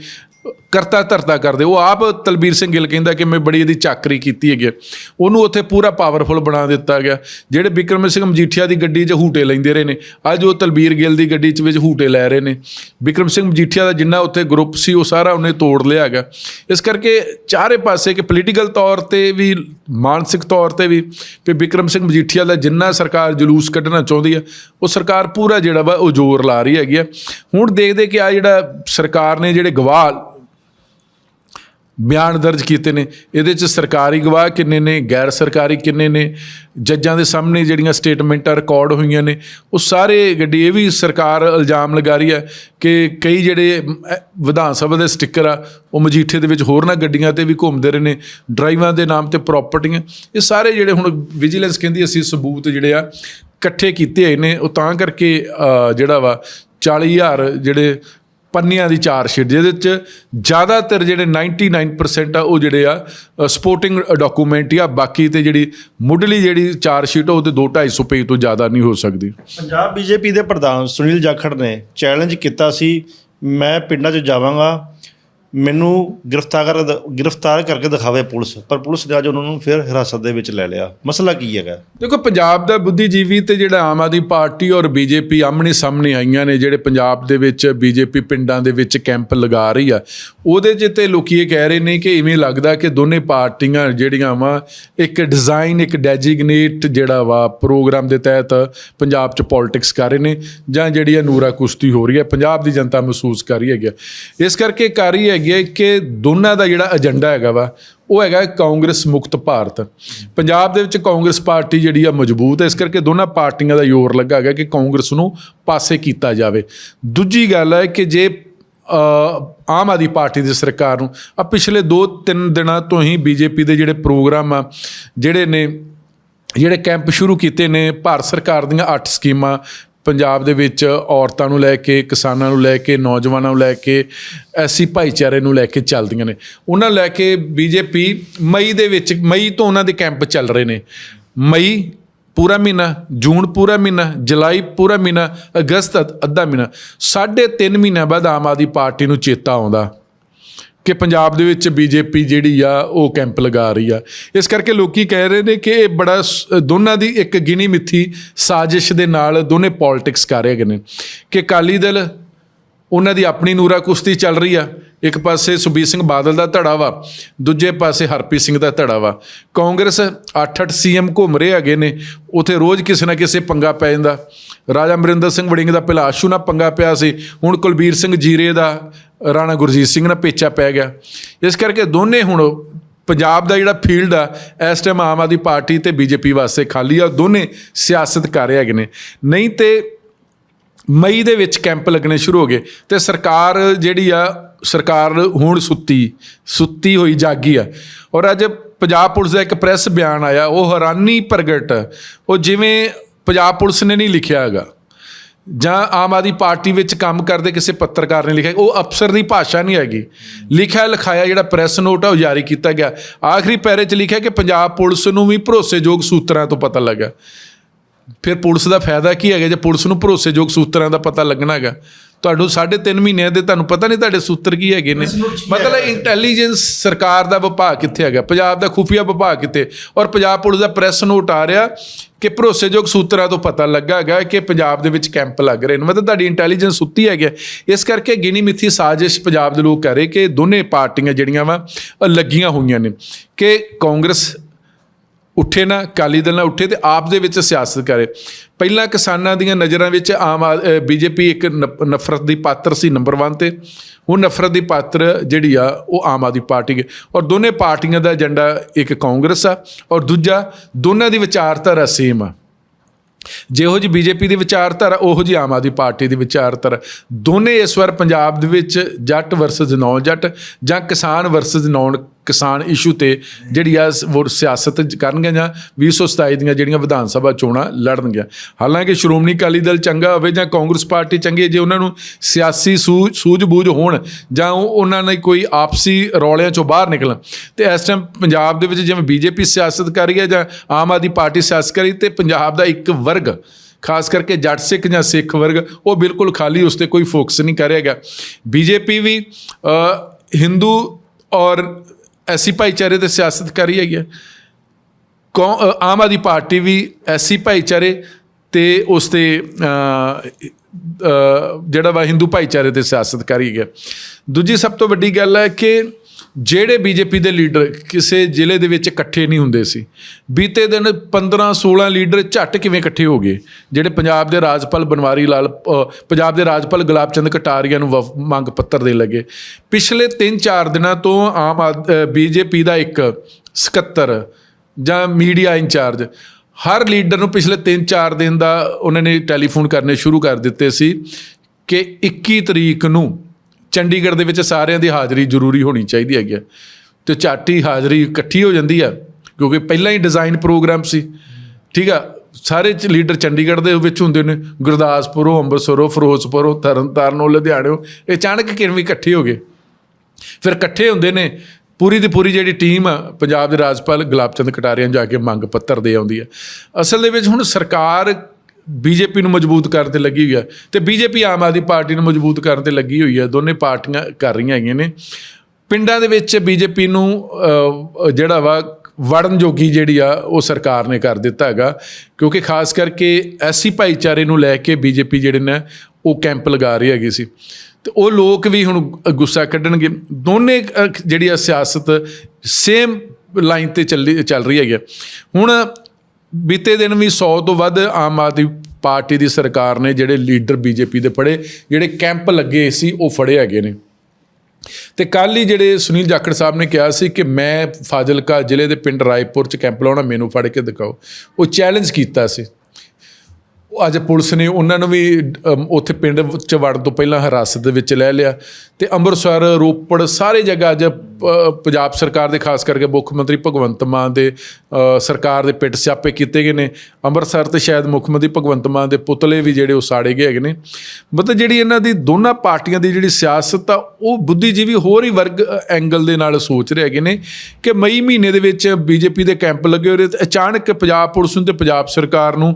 ਕਰਤਾ ਧਰਤਾ ਕਰਦੇ। ਉਹ ਆਪ ਤਲਬੀਰ ਸਿੰਘ ਗਿੱਲ ਕਹਿੰਦਾ ਕਿ ਮੈਂ ਬੜੀ ਇਹਦੀ ਚਾਕਰੀ ਕੀਤੀ ਹੈਗੀ ਹੈ। ਉਹਨੂੰ ਉੱਥੇ ਪੂਰਾ ਪਾਵਰਫੁਲ ਬਣਾ ਦਿੱਤਾ ਗਿਆ। ਜਿਹੜੇ ਬਿਕਰਮ ਸਿੰਘ ਮਜੀਠੀਆ ਦੀ ਗੱਡੀ 'ਚ ਹੂਟੇ ਲੈਂਦੇ ਰਹੇ ਨੇ, ਅੱਜ ਉਹ ਤਲਬੀਰ ਗਿੱਲ ਦੀ ਗੱਡੀ 'ਚ ਵਿੱਚ ਹੂਟੇ ਲੈ ਰਹੇ ਨੇ। ਬਿਕਰਮ ਸਿੰਘ ਮਜੀਠੀਆ ਦਾ ਜਿੰਨਾ ਉੱਥੇ ਗਰੁੱਪ ਸੀ, ਉਹ ਸਾਰਾ ਉਹਨੇ ਤੋੜ ਲਿਆ ਹੈਗਾ। ਇਸ ਕਰਕੇ ਚਾਰੇ ਪਾਸੇ ਕਿ ਪੋਲੀਟੀਕਲ ਤੌਰ ਤੇ ਵੀ, ਮਾਨਸਿਕ ਤੌਰ ਤੇ ਵੀ ਕਿ ਬਿਕਰਮ ਸਿੰਘ ਮਜੀਠੀਆ ਦਾ ਜਿੰਨਾ ਸਰਕਾਰ ਜਲੂਸ ਕੱਢਣਾ ਚਾਹੁੰਦੀ ਹੈ, ਉਹ ਸਰਕਾਰ ਪੂਰਾ ਜਿਹੜਾ ਵਾ ਉਹ ਜ਼ੋਰ ਲਾ ਰਹੀ ਹੈਗੀ ਆ ਹੁਣ ਦੇਖਦੇ ਕਿ ਆ ਜਿਹੜਾ ਸਰਕਾਰ ਨੇ ਜਿਹੜੇ ਗਵਾਹ ਬਿਆਨ ਦਰਜ ਕੀਤੇ ਨੇ। ਇਹਦੇ ਚ ਸਰਕਾਰੀ ਗਵਾਹ ਕਿੰਨੇ ਨੇ, ਗੈਰ ਸਰਕਾਰੀ ਕਿੰਨੇ ਨੇ? ਜੱਜਾਂ ਦੇ ਸਾਹਮਣੇ ਜਿਹੜੀਆਂ ਸਟੇਟਮੈਂਟਾਂ ਰਿਕਾਰਡ ਹੋਈਆਂ ਨੇ, ਉਹ ਸਾਰੇ ਗੱਡੀ, ਇਹ ਵੀ ਸਰਕਾਰ ਇਲਜ਼ਾਮ ਲਗਾ ਰਹੀ ਹੈ ਕਿ ਕਈ ਜਿਹੜੇ ਵਿਧਾਨ ਸਭਾ ਦੇ ਸਟicker ਆ, ਉਹ ਮਜੀਠੇ ਦੇ ਵਿੱਚ ਹੋਰਨਾਂ ਗੱਡੀਆਂ ਤੇ ਵੀ ਘੁੰਮਦੇ ਰਹੇ ਨੇ ਡਰਾਈਵਰਾਂ ਦੇ ਨਾਮ ਤੇ ਪ੍ਰਾਪਰਟੀਆਂ ਇਹ ਸਾਰੇ ਜਿਹੜੇ ਹੁਣ ਵਿਜੀਲੈਂਸ ਕਹਿੰਦੀ ਅਸੀਂ ਸਬੂਤ ਜਿਹੜੇ ਆ, ਇਕੱਠੇ ਕੀਤੇ ਹੋਏ ਨੇ। ਉਹ ਤਾਂ ਕਰਕੇ ਜਿਹੜਾ ਵਾ 40000 ਜਿਹੜੇ ਪੰਨਿਆਂ ਦੀ ਚਾਰ ਸ਼ੀਟ, ਜਿਹਦੇ ਚ ਜ਼ਿਆਦਾਤਰ ਜਿਹੜੇ 99% ਆ, ਉਹ ਜਿਹੜੇ ਆ ਸਪੋਰਟਿੰਗ ਡਾਕੂਮੈਂਟ ਆ ਬਾਕੀ ਤੇ ਜਿਹੜੀ ਮੁੱਢਲੀ ਜਿਹੜੀ ਚਾਰ ਸ਼ੀਟ ਉਹ ਤੇ 2 250 ਪੇਜ ਤੋਂ ਜ਼ਿਆਦਾ ਨਹੀਂ ਹੋ ਸਕਦੀ। ਪੰਜਾਬ ਬੀਜੇਪੀ ਦੇ ਪ੍ਰਧਾਨ ਸੁਨੀਲ ਜਾਖੜ ਨੇ ਚੈਲੰਜ ਕੀਤਾ ਸੀ, ਮੈਂ ਪਿੰਡਾਂ 'ਚ ਜਾਵਾਂਗਾ ਮੈਨੂੰ ਗ੍ਰਿਫਤਾਰ ਕਰ ਗ੍ਰਿਫਤਾਰ ਕਰਕੇ ਦਿਖਾਵੇ ਪੁਲਿਸ, ਪਰ ਪੁਲਿਸ ਨੇ ਅੱਜ ਉਹਨਾਂ ਨੂੰ ਫਿਰ ਹਿਰਾਸਤ ਦੇ ਵਿੱਚ ਲੈ ਲਿਆ ਮਸਲਾ ਕੀ ਹੈਗਾ ਦੇਖੋ, ਪੰਜਾਬ ਦਾ ਬੁੱਧੀਜੀਵੀ ਤੇ ਜਿਹੜਾ ਆਮ ਆਦਮੀ ਪਾਰਟੀ ਔਰ ਬੀਜੇਪੀ ਆਮਣੇ ਸਾਹਮਣੇ ਆਈਆਂ ਨੇ, ਜਿਹੜੇ ਪੰਜਾਬ ਦੇ ਵਿੱਚ ਬੀਜੇਪੀ ਪਿੰਡਾਂ ਦੇ ਵਿੱਚ ਕੈਂਪ ਲਗਾ ਰਹੀ ਆ, ਉਹਦੇ 'ਚ ਤੇ ਲੋਕੀ ਇਹ ਕਹਿ ਰਹੇ ਨੇ ਕਿ ਇਵੇਂ ਲੱਗਦਾ ਕਿ ਦੋਨੇ ਪਾਰਟੀਆਂ ਜਿਹੜੀਆਂ ਵਾ, ਇੱਕ ਡਿਜ਼ਾਈਨ ਇੱਕ ਡੈਜਿਗਨੇਟ ਜਿਹੜਾ ਵਾ ਪ੍ਰੋਗਰਾਮ ਦੇ ਤਹਿਤ ਪੰਜਾਬ 'ਚ ਪੋਲਿਟਿਕਸ ਕਰ ਰਹੇ ਨੇ, ਜਾਂ ਜਿਹੜੀ ਆ ਨੂਰਾ ਕੁਸ਼ਤੀ ਹੋ ਰਹੀ ਹੈ, ਪੰਜਾਬ ਦੀ ਜਨਤਾ ਮਹਿਸੂਸ ਕਰ ਰਹੀ ਹੈਗੀ ਆ। ਇਸ ਕਰਕੇ ਕਰ ਰਹੀ ਹੈ ਹੈਗੀ ਹੈ ਕਿ ਦੋਨਾਂ ਦਾ ਜਿਹੜਾ ਏਜੰਡਾ ਹੈਗਾ ਵਾ, ਉਹ ਹੈਗਾ ਕਾਂਗਰਸ ਮੁਕਤ ਭਾਰਤ। ਪੰਜਾਬ ਦੇ ਵਿੱਚ ਕਾਂਗਰਸ ਪਾਰਟੀ ਜਿਹੜੀ ਆ ਮਜ਼ਬੂਤ ਹੈ, ਇਸ ਕਰਕੇ ਦੋਨਾਂ ਪਾਰਟੀਆਂ ਦਾ ਜ਼ੋਰ ਲੱਗਾ ਹੈਗਾ ਕਿ ਕਾਂਗਰਸ ਨੂੰ ਪਾਸੇ ਕੀਤਾ ਜਾਵੇ। ਦੂਜੀ ਗੱਲ ਹੈ ਕਿ ਜੇ ਆਮ ਆਦਮੀ ਪਾਰਟੀ ਦੀ ਸਰਕਾਰ ਨੂੰ, ਆ ਪਿਛਲੇ 2-3 ਦਿਨਾਂ ਤੋਂ ਹੀ ਬੀਜੇਪੀ ਦੇ ਜਿਹੜੇ ਪ੍ਰੋਗਰਾਮ ਆ, ਜਿਹੜੇ ਨੇ, ਜਿਹੜੇ ਕੈਂਪ ਸ਼ੁਰੂ ਕੀਤੇ ਨੇ, ਭਾਰਤ ਸਰਕਾਰ ਦੀਆਂ 8 ਸਕੀਮਾਂ ਪੰਜਾਬ ਦੇ ਵਿੱਚ ਔਰਤਾਂ ਨੂੰ ਲੈ ਕੇ, ਕਿਸਾਨਾਂ ਨੂੰ ਲੈ ਕੇ, ਨੌਜਵਾਨਾਂ ਨੂੰ ਲੈ ਕੇ, ਐਸੀ ਭਾਈਚਾਰੇ ਨੂੰ ਲੈ ਕੇ ਚੱਲਦੀਆਂ ਨੇ। ਉਹਨਾਂ ਨੂੰ ਲੈ ਕੇ ਬੀਜੇਪੀ ਮਈ ਦੇ ਵਿੱਚ, ਮਈ ਤੋਂ ਉਹਨਾਂ ਦੇ ਕੈਂਪ ਚੱਲ ਰਹੇ ਨੇ। ਮਈ ਪੂਰਾ ਮਹੀਨਾ, ਜੂਨ ਪੂਰਾ ਮਹੀਨਾ, ਜੁਲਾਈ ਪੂਰਾ ਮਹੀਨਾ, ਅਗਸਤ ਅੱਧਾ ਮਹੀਨਾ। ਸਾਢੇ ਤਿੰਨ ਮਹੀਨਿਆਂ ਬਾਅਦ ਆਮ ਆਦਮੀ ਪਾਰਟੀ ਨੂੰ ਚੇਤਾ ਆਉਂਦਾ। ਕਿ ਪੰਜਾਬ ਦੇ ਵਿੱਚ ਬੀਜੇਪੀ ਜਿਹੜੀ ਆ, ਉਹ ਕੈਂਪ ਲਗਾ ਰਹੀ ਆ। ਇਸ ਕਰਕੇ ਲੋਕੀ ਕਹਿ ਰਹੇ ਨੇ ਕਿ ਇਹ ਬੜਾ ਸ- ਦੋਨਾਂ ਦੀ ਇੱਕ ਗਿਣੀ ਮਿੱਥੀ ਸਾਜ਼ਿਸ਼ ਦੇ ਨਾਲ ਦੋਨੇ ਪੋਲਿਟਿਕਸ ਕਰ ਰਹੇ ਹੈਗੇ ਨੇ। ਕਿ ਅਕਾਲੀ ਦਲ, ਉਹਨਾਂ ਦੀ ਆਪਣੀ ਨੂਰਾ ਕੁਸ਼ਤੀ ਚੱਲ ਰਹੀ ਆ ਇੱਕ ਪਾਸੇ ਸੁਬੀਰ ਸਿੰਘ ਬਾਦਲ ਦਾ ਧੜਾ ਵਾ, ਦੂਜੇ ਪਾਸੇ ਹਰਪ੍ਰੀਤ ਸਿੰਘ ਦਾ ਧੜਾ ਵਾ। ਕਾਂਗਰਸ 8-8 ਸੀਐਮ ਘੁੰਮ ਰਹੇ ਹੈਗੇ ਨੇ, ਉਥੇ ਰੋਜ਼ ਕਿਸੇ ਨਾ ਕਿਸੇ ਪੰਗਾ ਪੈ ਜਾਂਦਾ। ਰਾਜਾ ਅਮਰਿੰਦਰ ਸਿੰਘ ਵੜਿੰਗ ਦਾ ਪਹਿਲਾਂ ਆਸ਼ੂ ਨਾਲ ਪੰਗਾ ਪਿਆ ਸੀ, ਹੁਣ ਕੁਲਬੀਰ ਸਿੰਘ ਜੀਰੇ ਦਾ, ਰਾਣਾ ਗੁਰਜੀਤ ਸਿੰਘ ਨਾਲ ਪੇਚਾ ਪੈ ਗਿਆ। ਇਸ ਕਰਕੇ ਦੋਨੇ ਹੁਣ ਪੰਜਾਬ ਦਾ ਜਿਹੜਾ ਫੀਲਡ ਆ, ਇਸ ਟਾਈਮ ਆਮ ਆਦਮੀ ਪਾਰਟੀ ਤੇ ਬੀਜੇਪੀ ਵਾਸਤੇ ਖਾਲੀ ਆ, ਦੋਨੇ ਸਿਆਸਤ ਕਰ ਰਹੇ ਹੈਗੇ ਨੇ। ਨਹੀਂ ਤੇ ਮਈ ਦੇ ਵਿੱਚ ਕੈਂਪ ਲੱਗਣੇ ਸ਼ੁਰੂ ਹੋ ਗਏ ਤੇ ਸਰਕਾਰ ਜਿਹੜੀ ਆ ਸਰਕਾਰ ਹੁਣ ਸੁੱਤੀ ਸੁੱਤੀ ਹੋਈ ਜਾਗੀ ਆ। ਔਰ ਅੱਜ ਪੰਜਾਬ ਪੁਲਿਸ ਦਾ ਇੱਕ ਪ੍ਰੈਸ ਬਿਆਨ ਆਇਆ, ਉਹ ਹੈਰਾਨੀ ਪ੍ਰਗਟ, ਉਹ ਜਿਵੇਂ ਪੰਜਾਬ ਪੁਲਿਸ ਨੇ ਨਹੀਂ ਲਿਖਿਆ ਹੈਗਾ। ਜਾਂ ਆਮ ਆਦਮੀ ਪਾਰਟੀ ਵਿੱਚ ਕੰਮ ਕਰਦੇ ਕਿਸੇ ਪੱਤਰਕਾਰ ਨੇ ਲਿਖਿਆ, ਉਹ ਅਫਸਰ ਦੀ ਭਾਸ਼ਾ ਨਹੀਂ ਹੈਗੀ। ਲਿਖਿਆ, ਲਿਖਾਇਆ ਜਿਹੜਾ ਪ੍ਰੈਸ ਨੋਟ ਆ, ਉਹ ਜਾਰੀ ਕੀਤਾ ਗਿਆ। ਆਖਰੀ ਪੈਰੇ 'ਚ ਲਿਖਿਆ ਕਿ ਪੰਜਾਬ ਪੁਲਿਸ ਨੂੰ ਵੀ ਭਰੋਸੇਯੋਗ ਸੂਤਰਾਂ ਤੋਂ ਪਤਾ ਲੱਗਾ। ਫਿਰ ਪੁਲਿਸ ਦਾ ਫਾਇਦਾ ਕੀ ਹੈਗਾ ਜੇ ਪੁਲਿਸ ਨੂੰ ਭਰੋਸੇਯੋਗ ਸੂਤਰਾਂ ਦਾ ਪਤਾ ਲੱਗਣਾ ਹੈਗਾ? ਤੁਹਾਨੂੰ 3.5 ਮਹੀਨਿਆਂ ਦੇ ਤੁਹਾਨੂੰ ਪਤਾ ਨਹੀਂ ਤੁਹਾਡੇ ਸੂਤਰ ਕੀ ਹੈਗੇ ਨੇ। ਮਤਲਬ ਇੰਟੈਲੀਜੈਂਸ ਸਰਕਾਰ ਦਾ ਵਿਭਾਗ ਕਿੱਥੇ ਹੈਗਾ? ਪੰਜਾਬ ਦਾ ਖੁਫੀਆ ਵਿਭਾਗ ਕਿੱਥੇ? ਔਰ ਪੰਜਾਬ ਪੁਲਿਸ ਦਾ ਪ੍ਰੈਸ ਨੋਟ ਆ ਰਿਹਾ ਕਿ ਭਰੋਸੇਯੋਗ ਸੂਤਰਾਂ ਤੋਂ ਪਤਾ ਲੱਗਾ ਹੈਗਾ ਕਿ ਪੰਜਾਬ ਦੇ ਵਿੱਚ ਕੈਂਪ ਲੱਗ ਰਹੇ ਨੇ। ਮਤਲਬ ਤੁਹਾਡੀ ਇੰਟੈਲੀਜੈਂਸ ਸੁੱਤੀ ਹੈਗੀ। ਇਸ ਕਰਕੇ ਗਿਣੀ ਮਿੱਥੀ ਸਾਜ਼ਿਸ਼ ਪੰਜਾਬ ਦੇ ਲੋਕ ਕਰ ਰਹੇ ਕਿ ਦੋਨੇ ਪਾਰਟੀਆਂ ਜਿਹੜੀਆਂ ਵਾ ਲੱਗੀਆਂ ਹੋਈਆਂ ਨੇ ਕਿ ਕਾਂਗਰਸ ਉੱਠੇ ਨਾ, ਅਕਾਲੀ ਦਲ ਨਾਲ ਉੱਠੇ ਤੇ ਆਪ ਦੇ ਵਿੱਚ ਸਿਆਸਤ ਕਰੇ। ਪਹਿਲਾਂ ਕਿਸਾਨਾਂ ਦੀਆਂ ਨਜ਼ਰਾਂ ਵਿੱਚ ਆਮ ਬੀਜੇਪੀ ਇੱਕ ਨਫ਼ਰਤ ਦੀ ਪਾਤਰ ਸੀ ਨੰਬਰ 1 ਤੇ। ਉਹ ਨਫ਼ਰਤ ਦੀ ਪਾਤਰ ਜਿਹੜੀ ਆ, ਉਹ ਆਮ ਆਦਮੀ ਪਾਰਟੀ ਹੈ ਔਰ ਦੋਨੇ ਪਾਰਟੀਆਂ ਦਾ ਏਜੰਡਾ ਇੱਕ ਕਾਂਗਰਸ ਆ ਔਰ ਦੂਜਾ ਦੋਨਾਂ ਦੀ ਵਿਚਾਰਧਾਰਾ ਸੇਮ ਆ। ਜਿਹੋ ਜੀ ਬੀਜੇਪੀ ਦੀ ਵਿਚਾਰਧਾਰਾ, ਉਹੋ ਜੀ ਆਮ ਆਦਮੀ ਪਾਰਟੀ ਦੀ ਵਿਚਾਰਧਾਰਾ। ਦੋਨੇ ਇਸ ਵਾਰ ਪੰਜਾਬ ਦੇ ਵਿੱਚ ਜੱਟ ਵਰਸਸ ਨੌ ਜੱਟ ਜਾਂ ਕਿਸਾਨ ਵਰਸਸ ਨੌਨ ਕਿਸਾਨ ਇਸ਼ੂ ਤੇ ਜਿਹੜੀ ਆ ਸ- ਵੋਟ ਸਿਆਸਤ ਜ- ਕਰਨਗੇ ਜਾਂ 2027 ਦੀਆਂ ਜਿਹੜੀਆਂ ਵਿਧਾਨ ਸਭਾ ਚੋਣਾਂ ਲੜਨਗੇ ਹਾਲਾਂਕਿ ਸ਼੍ਰੋਮਣੀ ਅਕਾਲੀ ਦਲ ਚੰਗਾ ਹੋਵੇ ਜਾਂ ਕਾਂਗਰਸ ਪਾਰਟੀ ਚੰਗੀ ਜੇ ਉਹਨਾਂ ਨੂੰ ਸਿਆਸੀ ਸੂਝ ਸੂਝ-ਬੂਝ ਹੋਣ ਜਾਂ ਉਹ ਉਹਨਾਂ ਨੇ ਕੋਈ ਆਪਸੀ ਰੌਲਿਆਂ ਚੋਂ ਬਾਹਰ ਨਿਕਲਣ। ਤੇ ਇਸ ਟਾਈਮ ਪੰਜਾਬ ਦੇ ਵਿੱਚ ਜਿਵੇਂ ਬੀਜੇਪੀ ਸਿਆਸਤ ਕਰ ਰਹੀ ਹੈ ਜਾਂ ਆਮ ਆਦਮੀ ਪਾਰਟੀ ਸਿਆਸਤ ਕਰੀ ਤੇ ਪੰਜਾਬ ਦਾ ਇੱਕ ਵਰਗ, ਖਾਸ ਕਰਕੇ ਜੱਟ ਸਿੱਖ ਜਾਂ ਸਿੱਖ ਵਰਗ, ਉਹ ਬਿਲਕੁਲ ਖਾਲੀ ਉਸ ਤੇ ਕੋਈ ਫੋਕਸ ਨਹੀਂ ਕਰ ਰਿਹਾਗਾ ਬੀਜੇਪੀ ਵੀ ਹਿੰਦੂ ਔਰ ਐਸੀ ਭਾਈਚਾਰੇ ਤੇ ਸਿਆਸਤ ਕਰ ਰਹੀ ਹੈਗੀ ਹੈ ਕੌ- ਆਮ ਆਦਮੀ ਪਾਰਟੀ ਵੀ ਐਸੀ ਭਾਈਚਾਰੇ ਤੇ ਉਸ ਤੇ ਜਿਹੜਾ ਵਾ ਹਿੰਦੂ ਭਾਈਚਾਰੇ ਤੇ ਸਿਆਸਤ ਕਰ ਰਹੀ ਹੈ ਦੂਜੀ ਸਭ ਤੋਂ ਵੱਡੀ ਗੱਲ ਹੈ ਕਿ ਜਿਹੜੇ ਬੀਜੇਪੀ ਦੇ ਲੀਡਰ ਕਿਸੇ ਜ਼ਿਲ੍ਹੇ ਦੇ ਵਿੱਚ ਇਕੱਠੇ ਨਹੀਂ ਹੁੰਦੇ ਸੀ। ਬੀਤੇ ਦਿਨ 15 16 ਲੀਡਰ ਝੱਟ ਕਿਵੇਂ ਇਕੱਠੇ ਹੋ ਗਏ? ਜਿਹੜੇ ਪੰਜਾਬ ਦੇ ਰਾਜਪਾਲ ਬਨਵਾਰੀ ਲਾਲ ਪੰਜਾਬ ਦੇ ਰਾਜਪਾਲ ਗੁਲਾਬ ਚੰਦ ਕਟਾਰੀਆ ਨੂੰ ਵਫ- ਮੰਗ ਪੱਤਰ ਦੇ ਲੱਗੇ। ਪਿਛਲੇ 3-4 ਦਿਨਾਂ ਤੋਂ ਆਮ ਬੀਜੇਪੀ ਦਾ ਇੱਕ ਸਕੱਤਰ ਜਾਂ ਮੀਡੀਆ ਇੰਚਾਰਜ, ਹਰ ਲੀਡਰ ਨੂੰ ਪਿਛਲੇ 3-4 ਦਿਨ ਦਾ ਉਹਨਾਂ ਨੇ ਟੈਲੀਫੋਨ ਕਰਨੇ ਸ਼ੁਰੂ ਕਰ ਦਿੱਤੇ ਸੀ ਕਿ 21 ਤਰੀਕ ਨੂੰ ਚੰਡੀਗੜ੍ਹ ਦੇ ਵਿੱਚ ਸਾਰਿਆਂ ਦੀ ਹਾਜ਼ਰੀ ਜ਼ਰੂਰੀ ਹੋਣੀ ਚਾਹੀਦੀ ਹੈਗੀ ਆ। ਤੇ ਝਾਟੀ ਹਾਜ਼ਰੀ ਇਕੱਠੀ ਹੋ ਜਾਂਦੀ ਆ, ਕਿਉਂਕਿ ਪਹਿਲਾਂ ਹੀ ਡਿਜ਼ਾਈਨ ਪ੍ਰੋਗਰਾਮ ਸੀ। ਠੀਕ ਆ, ਸਾਰੇ ਚ ਲੀਡਰ ਚੰਡੀਗੜ੍ਹ ਦੇ ਵਿੱਚ ਹੁੰਦੇ ਨੇ, ਗੁਰਦਾਸਪੁਰੋਂ, ਅੰਮ੍ਰਿਤਸਰੋਂ, ਫਿਰੋਜ਼ਪੁਰੋਂ ਤਰਨਤਾਰਨੋਂ ਲੁਧਿਆਣਿਓਂ ਇਹ ਅਚਾਨਕ ਕਿਵੇਂ ਇਕੱਠੇ ਹੋ ਗਏ। ਫਿਰ ਇਕੱਠੇ ਹੁੰਦੇ ਨੇ, ਪੂਰੀ ਦੀ ਪੂਰੀ ਜਿਹੜੀ ਟੀਮ ਆ, ਪੰਜਾਬ ਦੇ ਰਾਜਪਾਲ ਗੁਲਾਬ ਚੰਦ ਕਟਾਰੀਆਂ ਨੂੰ ਜਾ ਕੇ ਮੰਗ ਪੱਤਰ ਦੇ ਆਉਂਦੀ ਹੈ ਅਸਲ ਦੇ ਵਿੱਚ ਹੁਣ ਸਰਕਾਰ ਬੀਜੇਪੀ ਨੂੰ ਮਜ਼ਬੂਤ ਕਰਨ ਤੇ ਲੱਗੀ ਹੋਈ ਹੈ ਤੇ ਬੀਜੇਪੀ ਆਮ ਆਦਮੀ ਪਾਰਟੀ ਨੂੰ ਮਜ਼ਬੂਤ ਕਰਨ ਤੇ ਲੱਗੀ ਹੋਈ ਹੈ ਦੋਨੇ ਪਾਰਟੀਆਂ ਕਰ ਰਹੀਆਂ ਹੈਗੀਆਂ ਨੇ। ਪਿੰਡਾਂ ਦੇ ਵਿੱਚ ਬੀਜੇਪੀ ਨੂੰ ਜਿਹੜਾ ਵਾ, ਵੜਨ ਜੋਗੀ ਜਿਹੜੀ ਆ, ਉਹ ਸਰਕਾਰ ਨੇ ਕਰ ਦਿੱਤਾ ਹੈਗਾ। ਕਿਉਂਕਿ ਖਾਸ ਕਰਕੇ ਐਸੀ ਭਾਈਚਾਰੇ ਨੂੰ ਲੈ ਕੇ ਬੀਜੇਪੀ ਜਿਹੜੇ ਨੇ, ਉਹ ਕੈਂਪ ਲਗਾ ਰਹੀ ਹੈਗੀ ਸੀ। ਤੇ ਉਹ ਲੋਕ ਵੀ ਹੁਣ ਗੁੱਸਾ ਕੱਢਣਗੇ। ਦੋਨੇ ਜਿਹੜੀ ਆ ਸਿਆਸਤ, ਸੇਮ ਲਾਈਨ ਤੇ ਚੱਲੀ, ਚੱਲ ਰਹੀ ਹੈਗੀ ਆ। ਹੁਣ ਬੀਤੇ ਦਿਨ ਵੀ 100 ਤੋਂ ਵੱਧ ਆਮ ਆਦਮੀ ਪਾਰਟੀ ਦੀ ਸਰਕਾਰ ਨੇ ਜਿਹੜੇ ਲੀਡਰ ਬੀਜੇਪੀ ਦੇ ਫੜੇ, ਜਿਹੜੇ ਕੈਂਪ ਲੱਗੇ ਸੀ, ਉਹ ਫੜੇ ਹੈਗੇ ਨੇ। ਤੇ ਕੱਲ ਹੀ ਜਿਹੜੇ ਸੁਨੀਲ ਜਾਖੜ ਸਾਹਿਬ ਨੇ ਕਿਹਾ ਸੀ ਕਿ ਮੈਂ ਫਾਜ਼ਿਲਕਾ ਜ਼ਿਲ੍ਹੇ ਦੇ ਪਿੰਡ ਰਾਏਪੁਰ ਚ ਕੈਂਪ ਲਾਉਣਾ, ਮੈਨੂੰ ਫੜ ਕੇ ਦਿਖਾਓ। ਉਹ ਚੈਲੰਜ ਕੀਤਾ ਸੀ। ਅੱਜ ਪੁਲਿਸ ਨੇ ਉਹਨਾਂ ਨੂੰ ਵੀ ਉੱਥੇ ਪਿੰਡ ਚ ਵੜਨ ਤੋਂ ਪਹਿਲਾਂ ਹਿਰਾਸਤ ਦੇ ਵਿੱਚ ਲੈ ਲਿਆ ਤੇ ਅੰਮ੍ਰਿਤਸਰ, ਰੋਪੜ ਸਾਰੇ ਜਗ੍ਹਾ ਅੱਜ ਪੰਜਾਬ ਸਰਕਾਰ ਦੇ ਖਾਸ ਕਰਕੇ ਮੁੱਖ ਮੰਤਰੀ ਭਗਵੰਤ ਮਾਨ ਦੇ ਸਰਕਾਰ ਦੇ ਪਿੱਟ ਸਿਆਪੇ ਕੀਤੇ ਗਏ ਨੇ। ਅੰਮ੍ਰਿਤਸਰ ਤੇ ਸ਼ਾਇਦ ਮੁੱਖ ਮੰਤਰੀ ਭਗਵੰਤ ਮਾਨ ਦੇ ਪੁਤਲੇ ਵੀ ਜਿਹੜੇ ਉਹ ਸਾੜੇ ਗਏ ਹੈਗੇ ਨੇ। ਮਤਲਬ ਜਿਹੜੀ ਇਹਨਾਂ ਦੀ ਦੋਨਾਂ ਪਾਰਟੀਆਂ ਦੀ ਜਿਹੜੀ ਸਿਆਸਤ ਆ, ਉਹ ਬੁੱਧੀਜੀਵੀ ਹੋਰ ਹੀ ਵਰਗ ਐਂਗਲ ਦੇ ਨਾਲ ਸੋਚ ਰਹੇ ਹੈਗੇ ਨੇ ਕਿ ਮਈ ਮਹੀਨੇ ਦੇ ਵਿੱਚ ਬੀਜੇਪੀ ਦੇ ਕੈਂਪ ਲੱਗੇ ਹੋਏ ਤੇ ਅਚਾਨਕ ਪੰਜਾਬ ਪੁਲਿਸ ਨੂੰ ਤੇ ਪੰਜਾਬ ਸਰਕਾਰ ਨੂੰ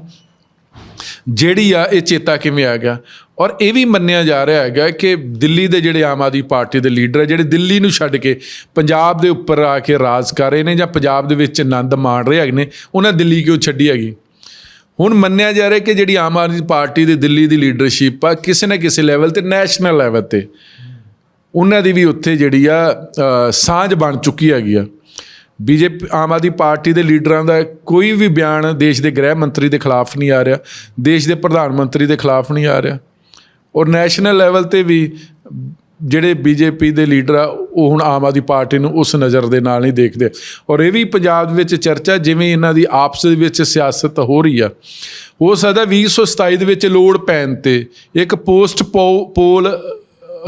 ਜਿਹੜੀ ਆ, ਇਹ ਚੇਤਾ ਕਿਵੇਂ ਆ ਗਿਆ? ਔਰ ਇਹ ਵੀ ਮੰਨਿਆ ਜਾ ਰਿਹਾ ਹੈਗਾ ਕਿ ਦਿੱਲੀ ਦੇ ਜਿਹੜੇ ਆਮ ਆਦਮੀ ਪਾਰਟੀ ਦੇ ਲੀਡਰ ਆ, ਜਿਹੜੇ ਦਿੱਲੀ ਨੂੰ ਛੱਡ ਕੇ ਪੰਜਾਬ ਦੇ ਉੱਪਰ ਆ ਕੇ ਰਾਜ ਕਰ ਰਹੇ ਨੇ ਜਾਂ ਪੰਜਾਬ ਦੇ ਵਿੱਚ ਆਨੰਦ ਮਾਣ ਰਹੇ ਹੈਗੇ ਨੇ, ਉਹਨਾਂ ਦਿੱਲੀ ਕਿਉਂ ਛੱਡੀ ਹੈਗੀ? ਹੁਣ ਮੰਨਿਆ ਜਾ ਰਿਹਾ ਕਿ ਜਿਹੜੀ ਆਮ ਆਦਮੀ ਪਾਰਟੀ ਦੀ ਦਿੱਲੀ ਦੀ ਲੀਡਰਸ਼ਿਪ ਆ, ਕਿਸੇ ਨਾ ਕਿਸੇ ਲੈਵਲ ਤੇ, ਨੈਸ਼ਨਲ ਲੈਵਲ ਤੇ, ਉਹਨਾਂ ਦੀ ਵੀ ਉੱਥੇ ਜਿਹੜੀ ਆ ਸਾਂਝ ਬਣ ਚੁੱਕੀ ਹੈਗੀ ਆ। ਬੀਜੇਪੀ, ਆਮ ਆਦਮੀ ਪਾਰਟੀ ਦੇ ਲੀਡਰਾਂ ਦਾ ਕੋਈ ਵੀ ਬਿਆਨ ਦੇਸ਼ ਦੇ ਗ੍ਰਹਿ ਮੰਤਰੀ ਦੇ ਖਿਲਾਫ ਨਹੀਂ ਆ ਰਿਹਾ, ਦੇਸ਼ ਦੇ ਪ੍ਰਧਾਨ ਮੰਤਰੀ ਦੇ ਖਿਲਾਫ ਨਹੀਂ ਆ ਰਿਹਾ। ਔਰ ਨੈਸ਼ਨਲ ਲੈਵਲ ਤੇ ਵੀ ਜਿਹੜੇ ਬੀਜੇਪੀ ਦੇ ਲੀਡਰ ਆ, ਉਹ ਹੁਣ ਆਮ ਆਦਮੀ ਪਾਰਟੀ ਨੂੰ ਉਸ ਨਜ਼ਰ ਦੇ ਨਾਲ ਨਹੀਂ ਦੇਖਦੇ। ਔਰ ਇਹ ਵੀ ਪੰਜਾਬ ਵਿੱਚ ਚਰਚਾ ਜਿਵੇਂ ਇਹਨਾਂ ਦੀ ਆਪਸ ਦੇ ਵਿੱਚ ਸਿਆਸਤ ਹੋ ਰਹੀ ਆ, ਹੋ ਸਕਦਾ 2027 ਦੇ ਵਿੱਚ ਲੋੜ ਪੈਣ ਤੇ ਇੱਕ ਪੋਸਟ ਪੋਲ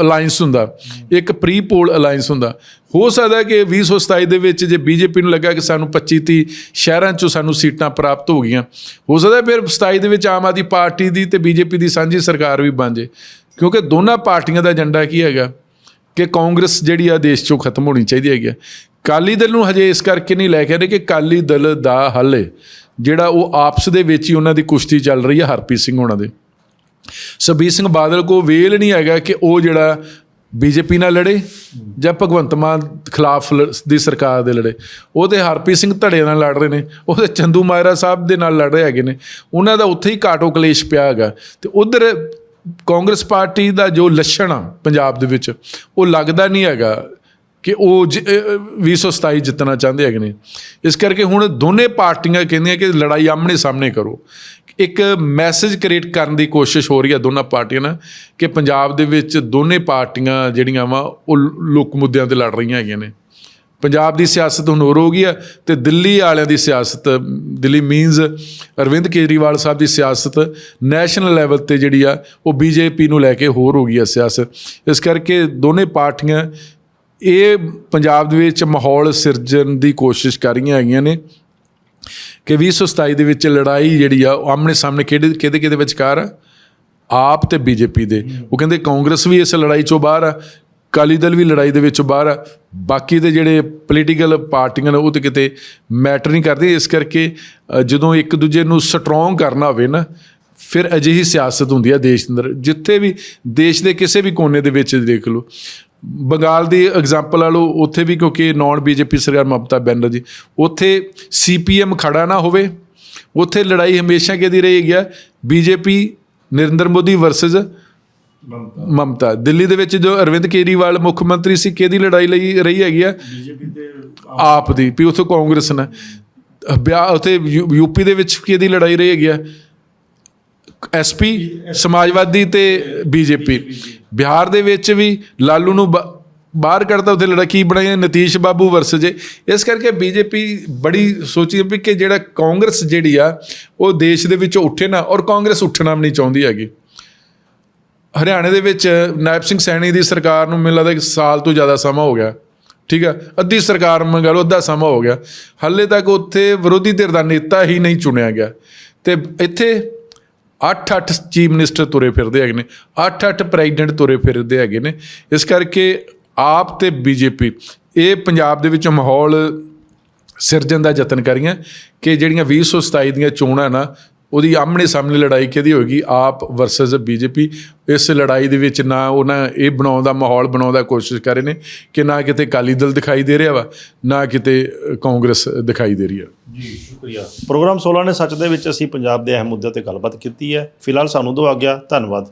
ਅਲਾਈਅੰਸ ਹੁੰਦਾ। ਇੱਕ ਪ੍ਰੀ ਪੋਲ ਅਲਾਈਅੰਸ ਹੁੰਦਾ। ਹੋ ਸਕਦਾ ਕਿ 2027 ਦੇ ਵਿੱਚ ਜੇ ਬੀਜੇਪੀ ਨੂੰ ਲੱਗਾ ਕਿ ਸਾਨੂੰ 25 30 ਸ਼ਹਿਰਾਂ 'ਚੋਂ ਸਾਨੂੰ ਸੀਟਾਂ ਪ੍ਰਾਪਤ ਹੋ ਗਈਆਂ। ਹੋ ਸਕਦਾ ਫਿਰ 27 ਦੇ ਵਿੱਚ ਆਮ ਆਦਮੀ ਪਾਰਟੀ ਦੀ ਤੇ ਬੀਜੇਪੀ ਦੀ ਸਾਂਝੀ ਸਰਕਾਰ ਵੀ ਬਣ ਜੇ। ਕਿਉਂਕਿ ਦੋਨਾਂ ਪਾਰਟੀਆਂ ਦਾ ਏਜੰਡਾ ਕੀ ਹੈਗਾ? ਕਿ ਕਾਂਗਰਸ ਜਿਹੜੀ ਆ ਦੇਸ਼ 'ਚੋਂ ਖਤਮ ਹੋਣੀ ਚਾਹੀਦੀ ਹੈਗੀ ਆ। ਕਾਲੀ ਦਲ ਨੂੰ ਹਜੇ ਇਸ ਕਰਕੇ ਨਹੀਂ ਲੈ ਕੇ ਰਹੇ ਕਿ ਕਾਲੀ ਦਲ ਦਾ ਹੱਲ ਜਿਹੜਾ ਉਹ ਆਪਸ ਦੇ ਵਿੱਚ ਹੀ ਉਹਨਾਂ ਦੀ ਕੁਸ਼ਤੀ ਚੱਲ ਰਹੀ ਹੈ ਹਰਪ੍ਰੀਤ ਸਿੰਘ ਹੋਣਾ ਦੇ। ਸੁਖਬੀਰ ਸਿੰਘ ਬਾਦਲ ਕੋ ਵੇਲ ਨਹੀਂ ਹੈਗਾ ਕਿ ਉਹ ਜਿਹੜਾ ਬੀਜੇਪੀ ਨਾਲ ਲੜੇ ਜਾਂ ਭਗਵੰਤ ਮਾਨ ਖਿਲਾਫ ਲ- ਦੀ ਸਰਕਾਰ ਦੇ ਲੜੇ। ਉਹ ਤੇ ਹਰਪ੍ਰੀਤ ਸਿੰਘ ਧੜੇ ਨਾਲ ਲੜ ਰਹੇ ਨੇ, ਉਹ ਤੇ ਚੰਦੂ ਮਾਇਰਾ ਸਾਹਿਬ ਦੇ ਨਾਲ ਲੜ ਰਹੇ ਹੈਗੇ ਨੇ। ਉਹਨਾਂ ਦਾ ਉੱਥੇ ਹੀ ਘਾਟੋ ਕਲੇਸ਼ ਪਿਆ ਹੈਗਾ। ਤੇ ਉਧਰ ਕਾਂਗਰਸ ਪਾਰਟੀ ਦਾ ਜੋ ਲੱਛਣ ਆ ਪੰਜਾਬ ਦੇ ਵਿੱਚ, ਉਹ ਲੱਗਦਾ ਨਹੀਂ ਹੈਗਾ ਕਿ ਉਹ ਜ- ਅਹ 2027 ਜਿੱਤਣਾ ਚਾਹੁੰਦੇ ਹੈਗੇ ਨੇ। ਇਸ ਕਰਕੇ ਹੁਣ ਦੋਨੇ ਪਾਰਟੀਆਂ ਕਹਿੰਦੀਆਂ ਕਿ ਲੜਾਈ ਆਮਣੇ ਸਾਹਮਣੇ ਕਰੋ। ਇੱਕ ਮੈਸੇਜ ਕ੍ਰੀਏਟ ਕਰਨ ਦੀ ਕੋਸ਼ਿਸ਼ ਹੋ ਰਹੀ ਹੈ ਦੋਨਾਂ ਪਾਰਟੀਆਂ ਨਾਲ ਕਿ ਪੰਜਾਬ ਦੇ ਵਿੱਚ ਦੋਨੇ ਪਾਰਟੀਆਂ ਜਿਹੜੀਆਂ ਵਾ, ਉਹ ਲੋਕ ਮੁੱਦਿਆਂ ਤੇ ਲੜ ਰਹੀਆਂ ਹੈਗੀਆਂ ਨੇ। ਪੰਜਾਬ ਦੀ ਸਿਆਸਤ ਹੁਣ ਹੋਰ ਹੋ ਗਈ ਹੈ ਤੇ ਦਿੱਲੀ ਵਾਲਿਆਂ ਦੀ ਸਿਆਸਤ, ਦਿੱਲੀ ਮੀਨਸ ਅਰਵਿੰਦ ਕੇਜਰੀਵਾਲ ਸਾਹਿਬ ਦੀ ਸਿਆਸਤ ਨੈਸ਼ਨਲ ਲੈਵਲ ਤੇ ਜਿਹੜੀ ਆ, ਉਹ ਬੀਜੇਪੀ ਨੂੰ ਲੈ ਕੇ ਹੋਰ ਹੋ ਗਈ ਹੈ ਸਿਆਸਤ। ਇਸ ਕਰਕੇ ਦੋਨੇ ਪਾਰਟੀਆਂ ਇਹ ਪੰਜਾਬ ਦੇ ਵਿੱਚ ਮਾਹੌਲ ਸਿਰਜਣ ਦੀ ਕੋਸ਼ਿਸ਼ ਕਰ ਰਹੀਆਂ ਹੈਗੀਆਂ ਨੇ। ਕਿ 2027 ਦੇ ਵਿੱਚ ਲੜਾਈ ਜਿਹੜੀ ਆ, ਉਹ ਆਮਣੇ ਸਾਹਮਣੇ ਕਿਹਦੇ ਕਿਹਦੇ ਕਿਹਦੇ ਵਿਚਕਾਰ ਆ? ਆਪ ਤੇ ਬੀਜੇਪੀ ਦੇ। ਉਹ ਕਹਿੰਦੇ ਕਾਂਗਰਸ ਵੀ ਇਸ ਲੜਾਈ ਚੋਂ ਬਾਹਰ ਆ ਕਾਲੀ ਦਲ ਵੀ ਲੜਾਈ ਦੇ ਵਿੱਚੋਂ ਬਾਹਰ ਆ। ਬਾਕੀ ਦੇ ਜਿਹੜੇ ਪੋਲੀਟੀਕਲ ਪਾਰਟੀਆਂ ਨੇ, ਉਹ ਤੇ ਕਿਤੇ ਮੈਟਰ ਨਹੀਂ ਕਰਦੇ। ਇਸ ਕਰਕੇ ਜਦੋਂ ਇੱਕ ਦੂਜੇ ਨੂੰ ਸਟਰੋਂਗ ਕਰਨਾ ਹੋਵੇ ਨਾ, ਫਿਰ ਅਜਿਹੀ ਸਿਆਸਤ ਹੁੰਦੀ ਆ ਦੇਸ਼ ਦੇ ਅੰਦਰ। ਜਿੱਥੇ ਵੀ, ਦੇਸ਼ ਦੇ ਕਿਸੇ ਵੀ ਕੋਨੇ ਦੇ ਵਿੱਚ ਦੇਖ ਲਓ ਬੰਗਾਲ ਦੀ ਐਗਜ਼ਾਮਪਲ ਲਾ ਲਓ ਉੱਥੇ ਵੀ ਕਿਉਂਕਿ ਨਾਨ ਬੀਜੇਪੀ ਸਰਕਾਰ ਮਮਤਾ ਬੈਨਰਜੀ ਉੱਥੇ ਸੀਪੀਐਮ ਖੜਾ ਨਾ ਹੋਵੇ ਉੱਥੇ ਲੜਾਈ ਹਮੇਸ਼ਾ ਕਿਹਦੀ ਰਹੀ ਗਿਆ ਬੀਜੇਪੀ ਨਰਿੰਦਰ ਮੋਦੀ ਵਰਸਸ ਮਮਤਾ। ਦਿੱਲੀ ਦੇ ਵਿੱਚ ਜੋ ਅਰਵਿੰਦ ਕੇਜਰੀਵਾਲ ਮੁੱਖ ਮੰਤਰੀ ਸੀ ਕਿਹਦੀ ਲੜਾਈ ਲਈ ਰਹੀ ਹੈਗੀ ਆ? ਬੀਜੇਪੀ ਤੇ ਆਪ ਦੀ ਵੀ ਉੱਥੇ ਕਾਂਗਰਸ ਨੇ। ਬਿਆ ਉੱਥੇ ਯੂਪੀ ਦੇ ਵਿੱਚ ਕਿਹਦੀ ਲੜਾਈ ਰਹੀ ਹੈਗੀ ਆ? ਐਸਪੀ ਸਮਾਜਵਾਦੀ ਤੇ ਬੀਜੇਪੀ ਬਿਹਾਰ ਦੇ ਵਿੱਚ ਵੀ ਲਾਲੂ ਨੂੰ ਬ- ਬਾਹਰ ਕੱਢਦਾ ਉੱਥੇ ਲੜਕੀ ਬਣਾਈ ਹੈ? ਨਤੀਸ਼ ਬਾਬੂ ਵਰਸ ਜੇ। ਇਸ ਕਰਕੇ ਬੀਜੇਪੀ ਬੜੀ ਸੋਚੀ ਵੀ ਕਿ ਜਿਹੜਾ ਕਾਂਗਰਸ ਜਿਹੜੀ ਆ, ਉਹ ਦੇਸ਼ ਦੇ ਵਿੱਚੋਂ ਉੱਠੇ ਨਾ, ਔਰ ਕਾਂਗਰਸ ਉੱਠਣਾ ਵੀ ਨਹੀਂ ਚਾਹੁੰਦੀ ਹੈਗੀ। ਹਰਿਆਣੇ ਦੇ ਵਿੱਚ ਨਾਇਬ ਸਿੰਘ ਸੈਣੀ ਦੀ ਸਰਕਾਰ ਨੂੰ ਮੈਨੂੰ ਲੱਗਦਾ ਇੱਕ ਸਾਲ ਤੋਂ ਜ਼ਿਆਦਾ ਸਮਾਂ ਹੋ ਗਿਆ। ਠੀਕ ਹੈ ਅੱਧੀ ਸਰਕਾਰ ਮੰਗਾ ਲਓ, ਅੱਧਾ ਸਮਾਂ ਹੋ ਗਿਆ। ਹਾਲੇ ਤੱਕ ਉੱਥੇ ਵਿਰੋਧੀ ਧਿਰ ਦਾ ਨੇਤਾ ਹੀ ਨਹੀਂ ਚੁਣਿਆ ਗਿਆ। ਤੇ ਇੱਥੇ 8-8 ਚੀਫ ਮਿਨਿਸਟਰ ਤੁਰੇ ਫਿਰਦੇ ਹੈਗੇ ਨੇ 8-8 ਪ੍ਰੈਜ਼ੀਡੈਂਟ ਤੁਰੇ ਫਿਰਦੇ ਹੈਗੇ ਨੇ। ਇਸ ਕਰਕੇ ਆਪ ਤੇ ਬੀਜੇਪੀ, ਇਹ ਪੰਜਾਬ ਦੇ ਵਿੱਚ ਮਾਹੌਲ ਸਿਰਜਣ ਦਾ ਯਤਨ ਕਰੀਆਂ ਕਿ ਜਿਹੜੀਆਂ 2027 ਦੀਆਂ ਚੋਣਾਂ ਨਾ ਉਹਦੀ ਆਮਣੇ ਸਾਹਮਣੇ ਲੜਾਈ ਕਿਹਦੀ ਹੋਏਗੀ? ਆਪ ਵਰਸਸ ਬੀਜੇਪੀ ਇਸ ਲੜਾਈ ਦੇ ਵਿੱਚ ਨਾ ਉਹਨਾਂ ਇਹ ਬਣਾਉਣ ਦਾ ਮਾਹੌਲ ਬਣਾਉਣ ਦਾ ਕੋਸ਼ਿਸ਼ ਕਰ ਰਹੇ ਨੇ ਕਿ ਨਾ ਕਿਤੇ ਕਾਲੀ ਦਲ ਦਿਖਾਈ ਦੇ ਰਿਹਾ ਵਾ, ਨਾ ਕਿਤੇ ਕਾਂਗਰਸ ਦਿਖਾਈ ਦੇ ਰਹੀ ਆ। ਜੀ, ਸ਼ੁਕਰੀਆ। ਪ੍ਰੋਗਰਾਮ 16 ਨੇ ਸੱਚ ਦੇ ਵਿੱਚ ਅਸੀਂ ਪੰਜਾਬ ਦੇ ਅਹਿਮ ਮੁੱਦਿਆਂ ਤੇ ਗੱਲਬਾਤ ਕੀਤੀ ਹੈ। ਫਿਲਹਾਲ ਸਾਨੂੰ ਦੋ ਆ ਗਿਆ ਧੰਨਵਾਦ।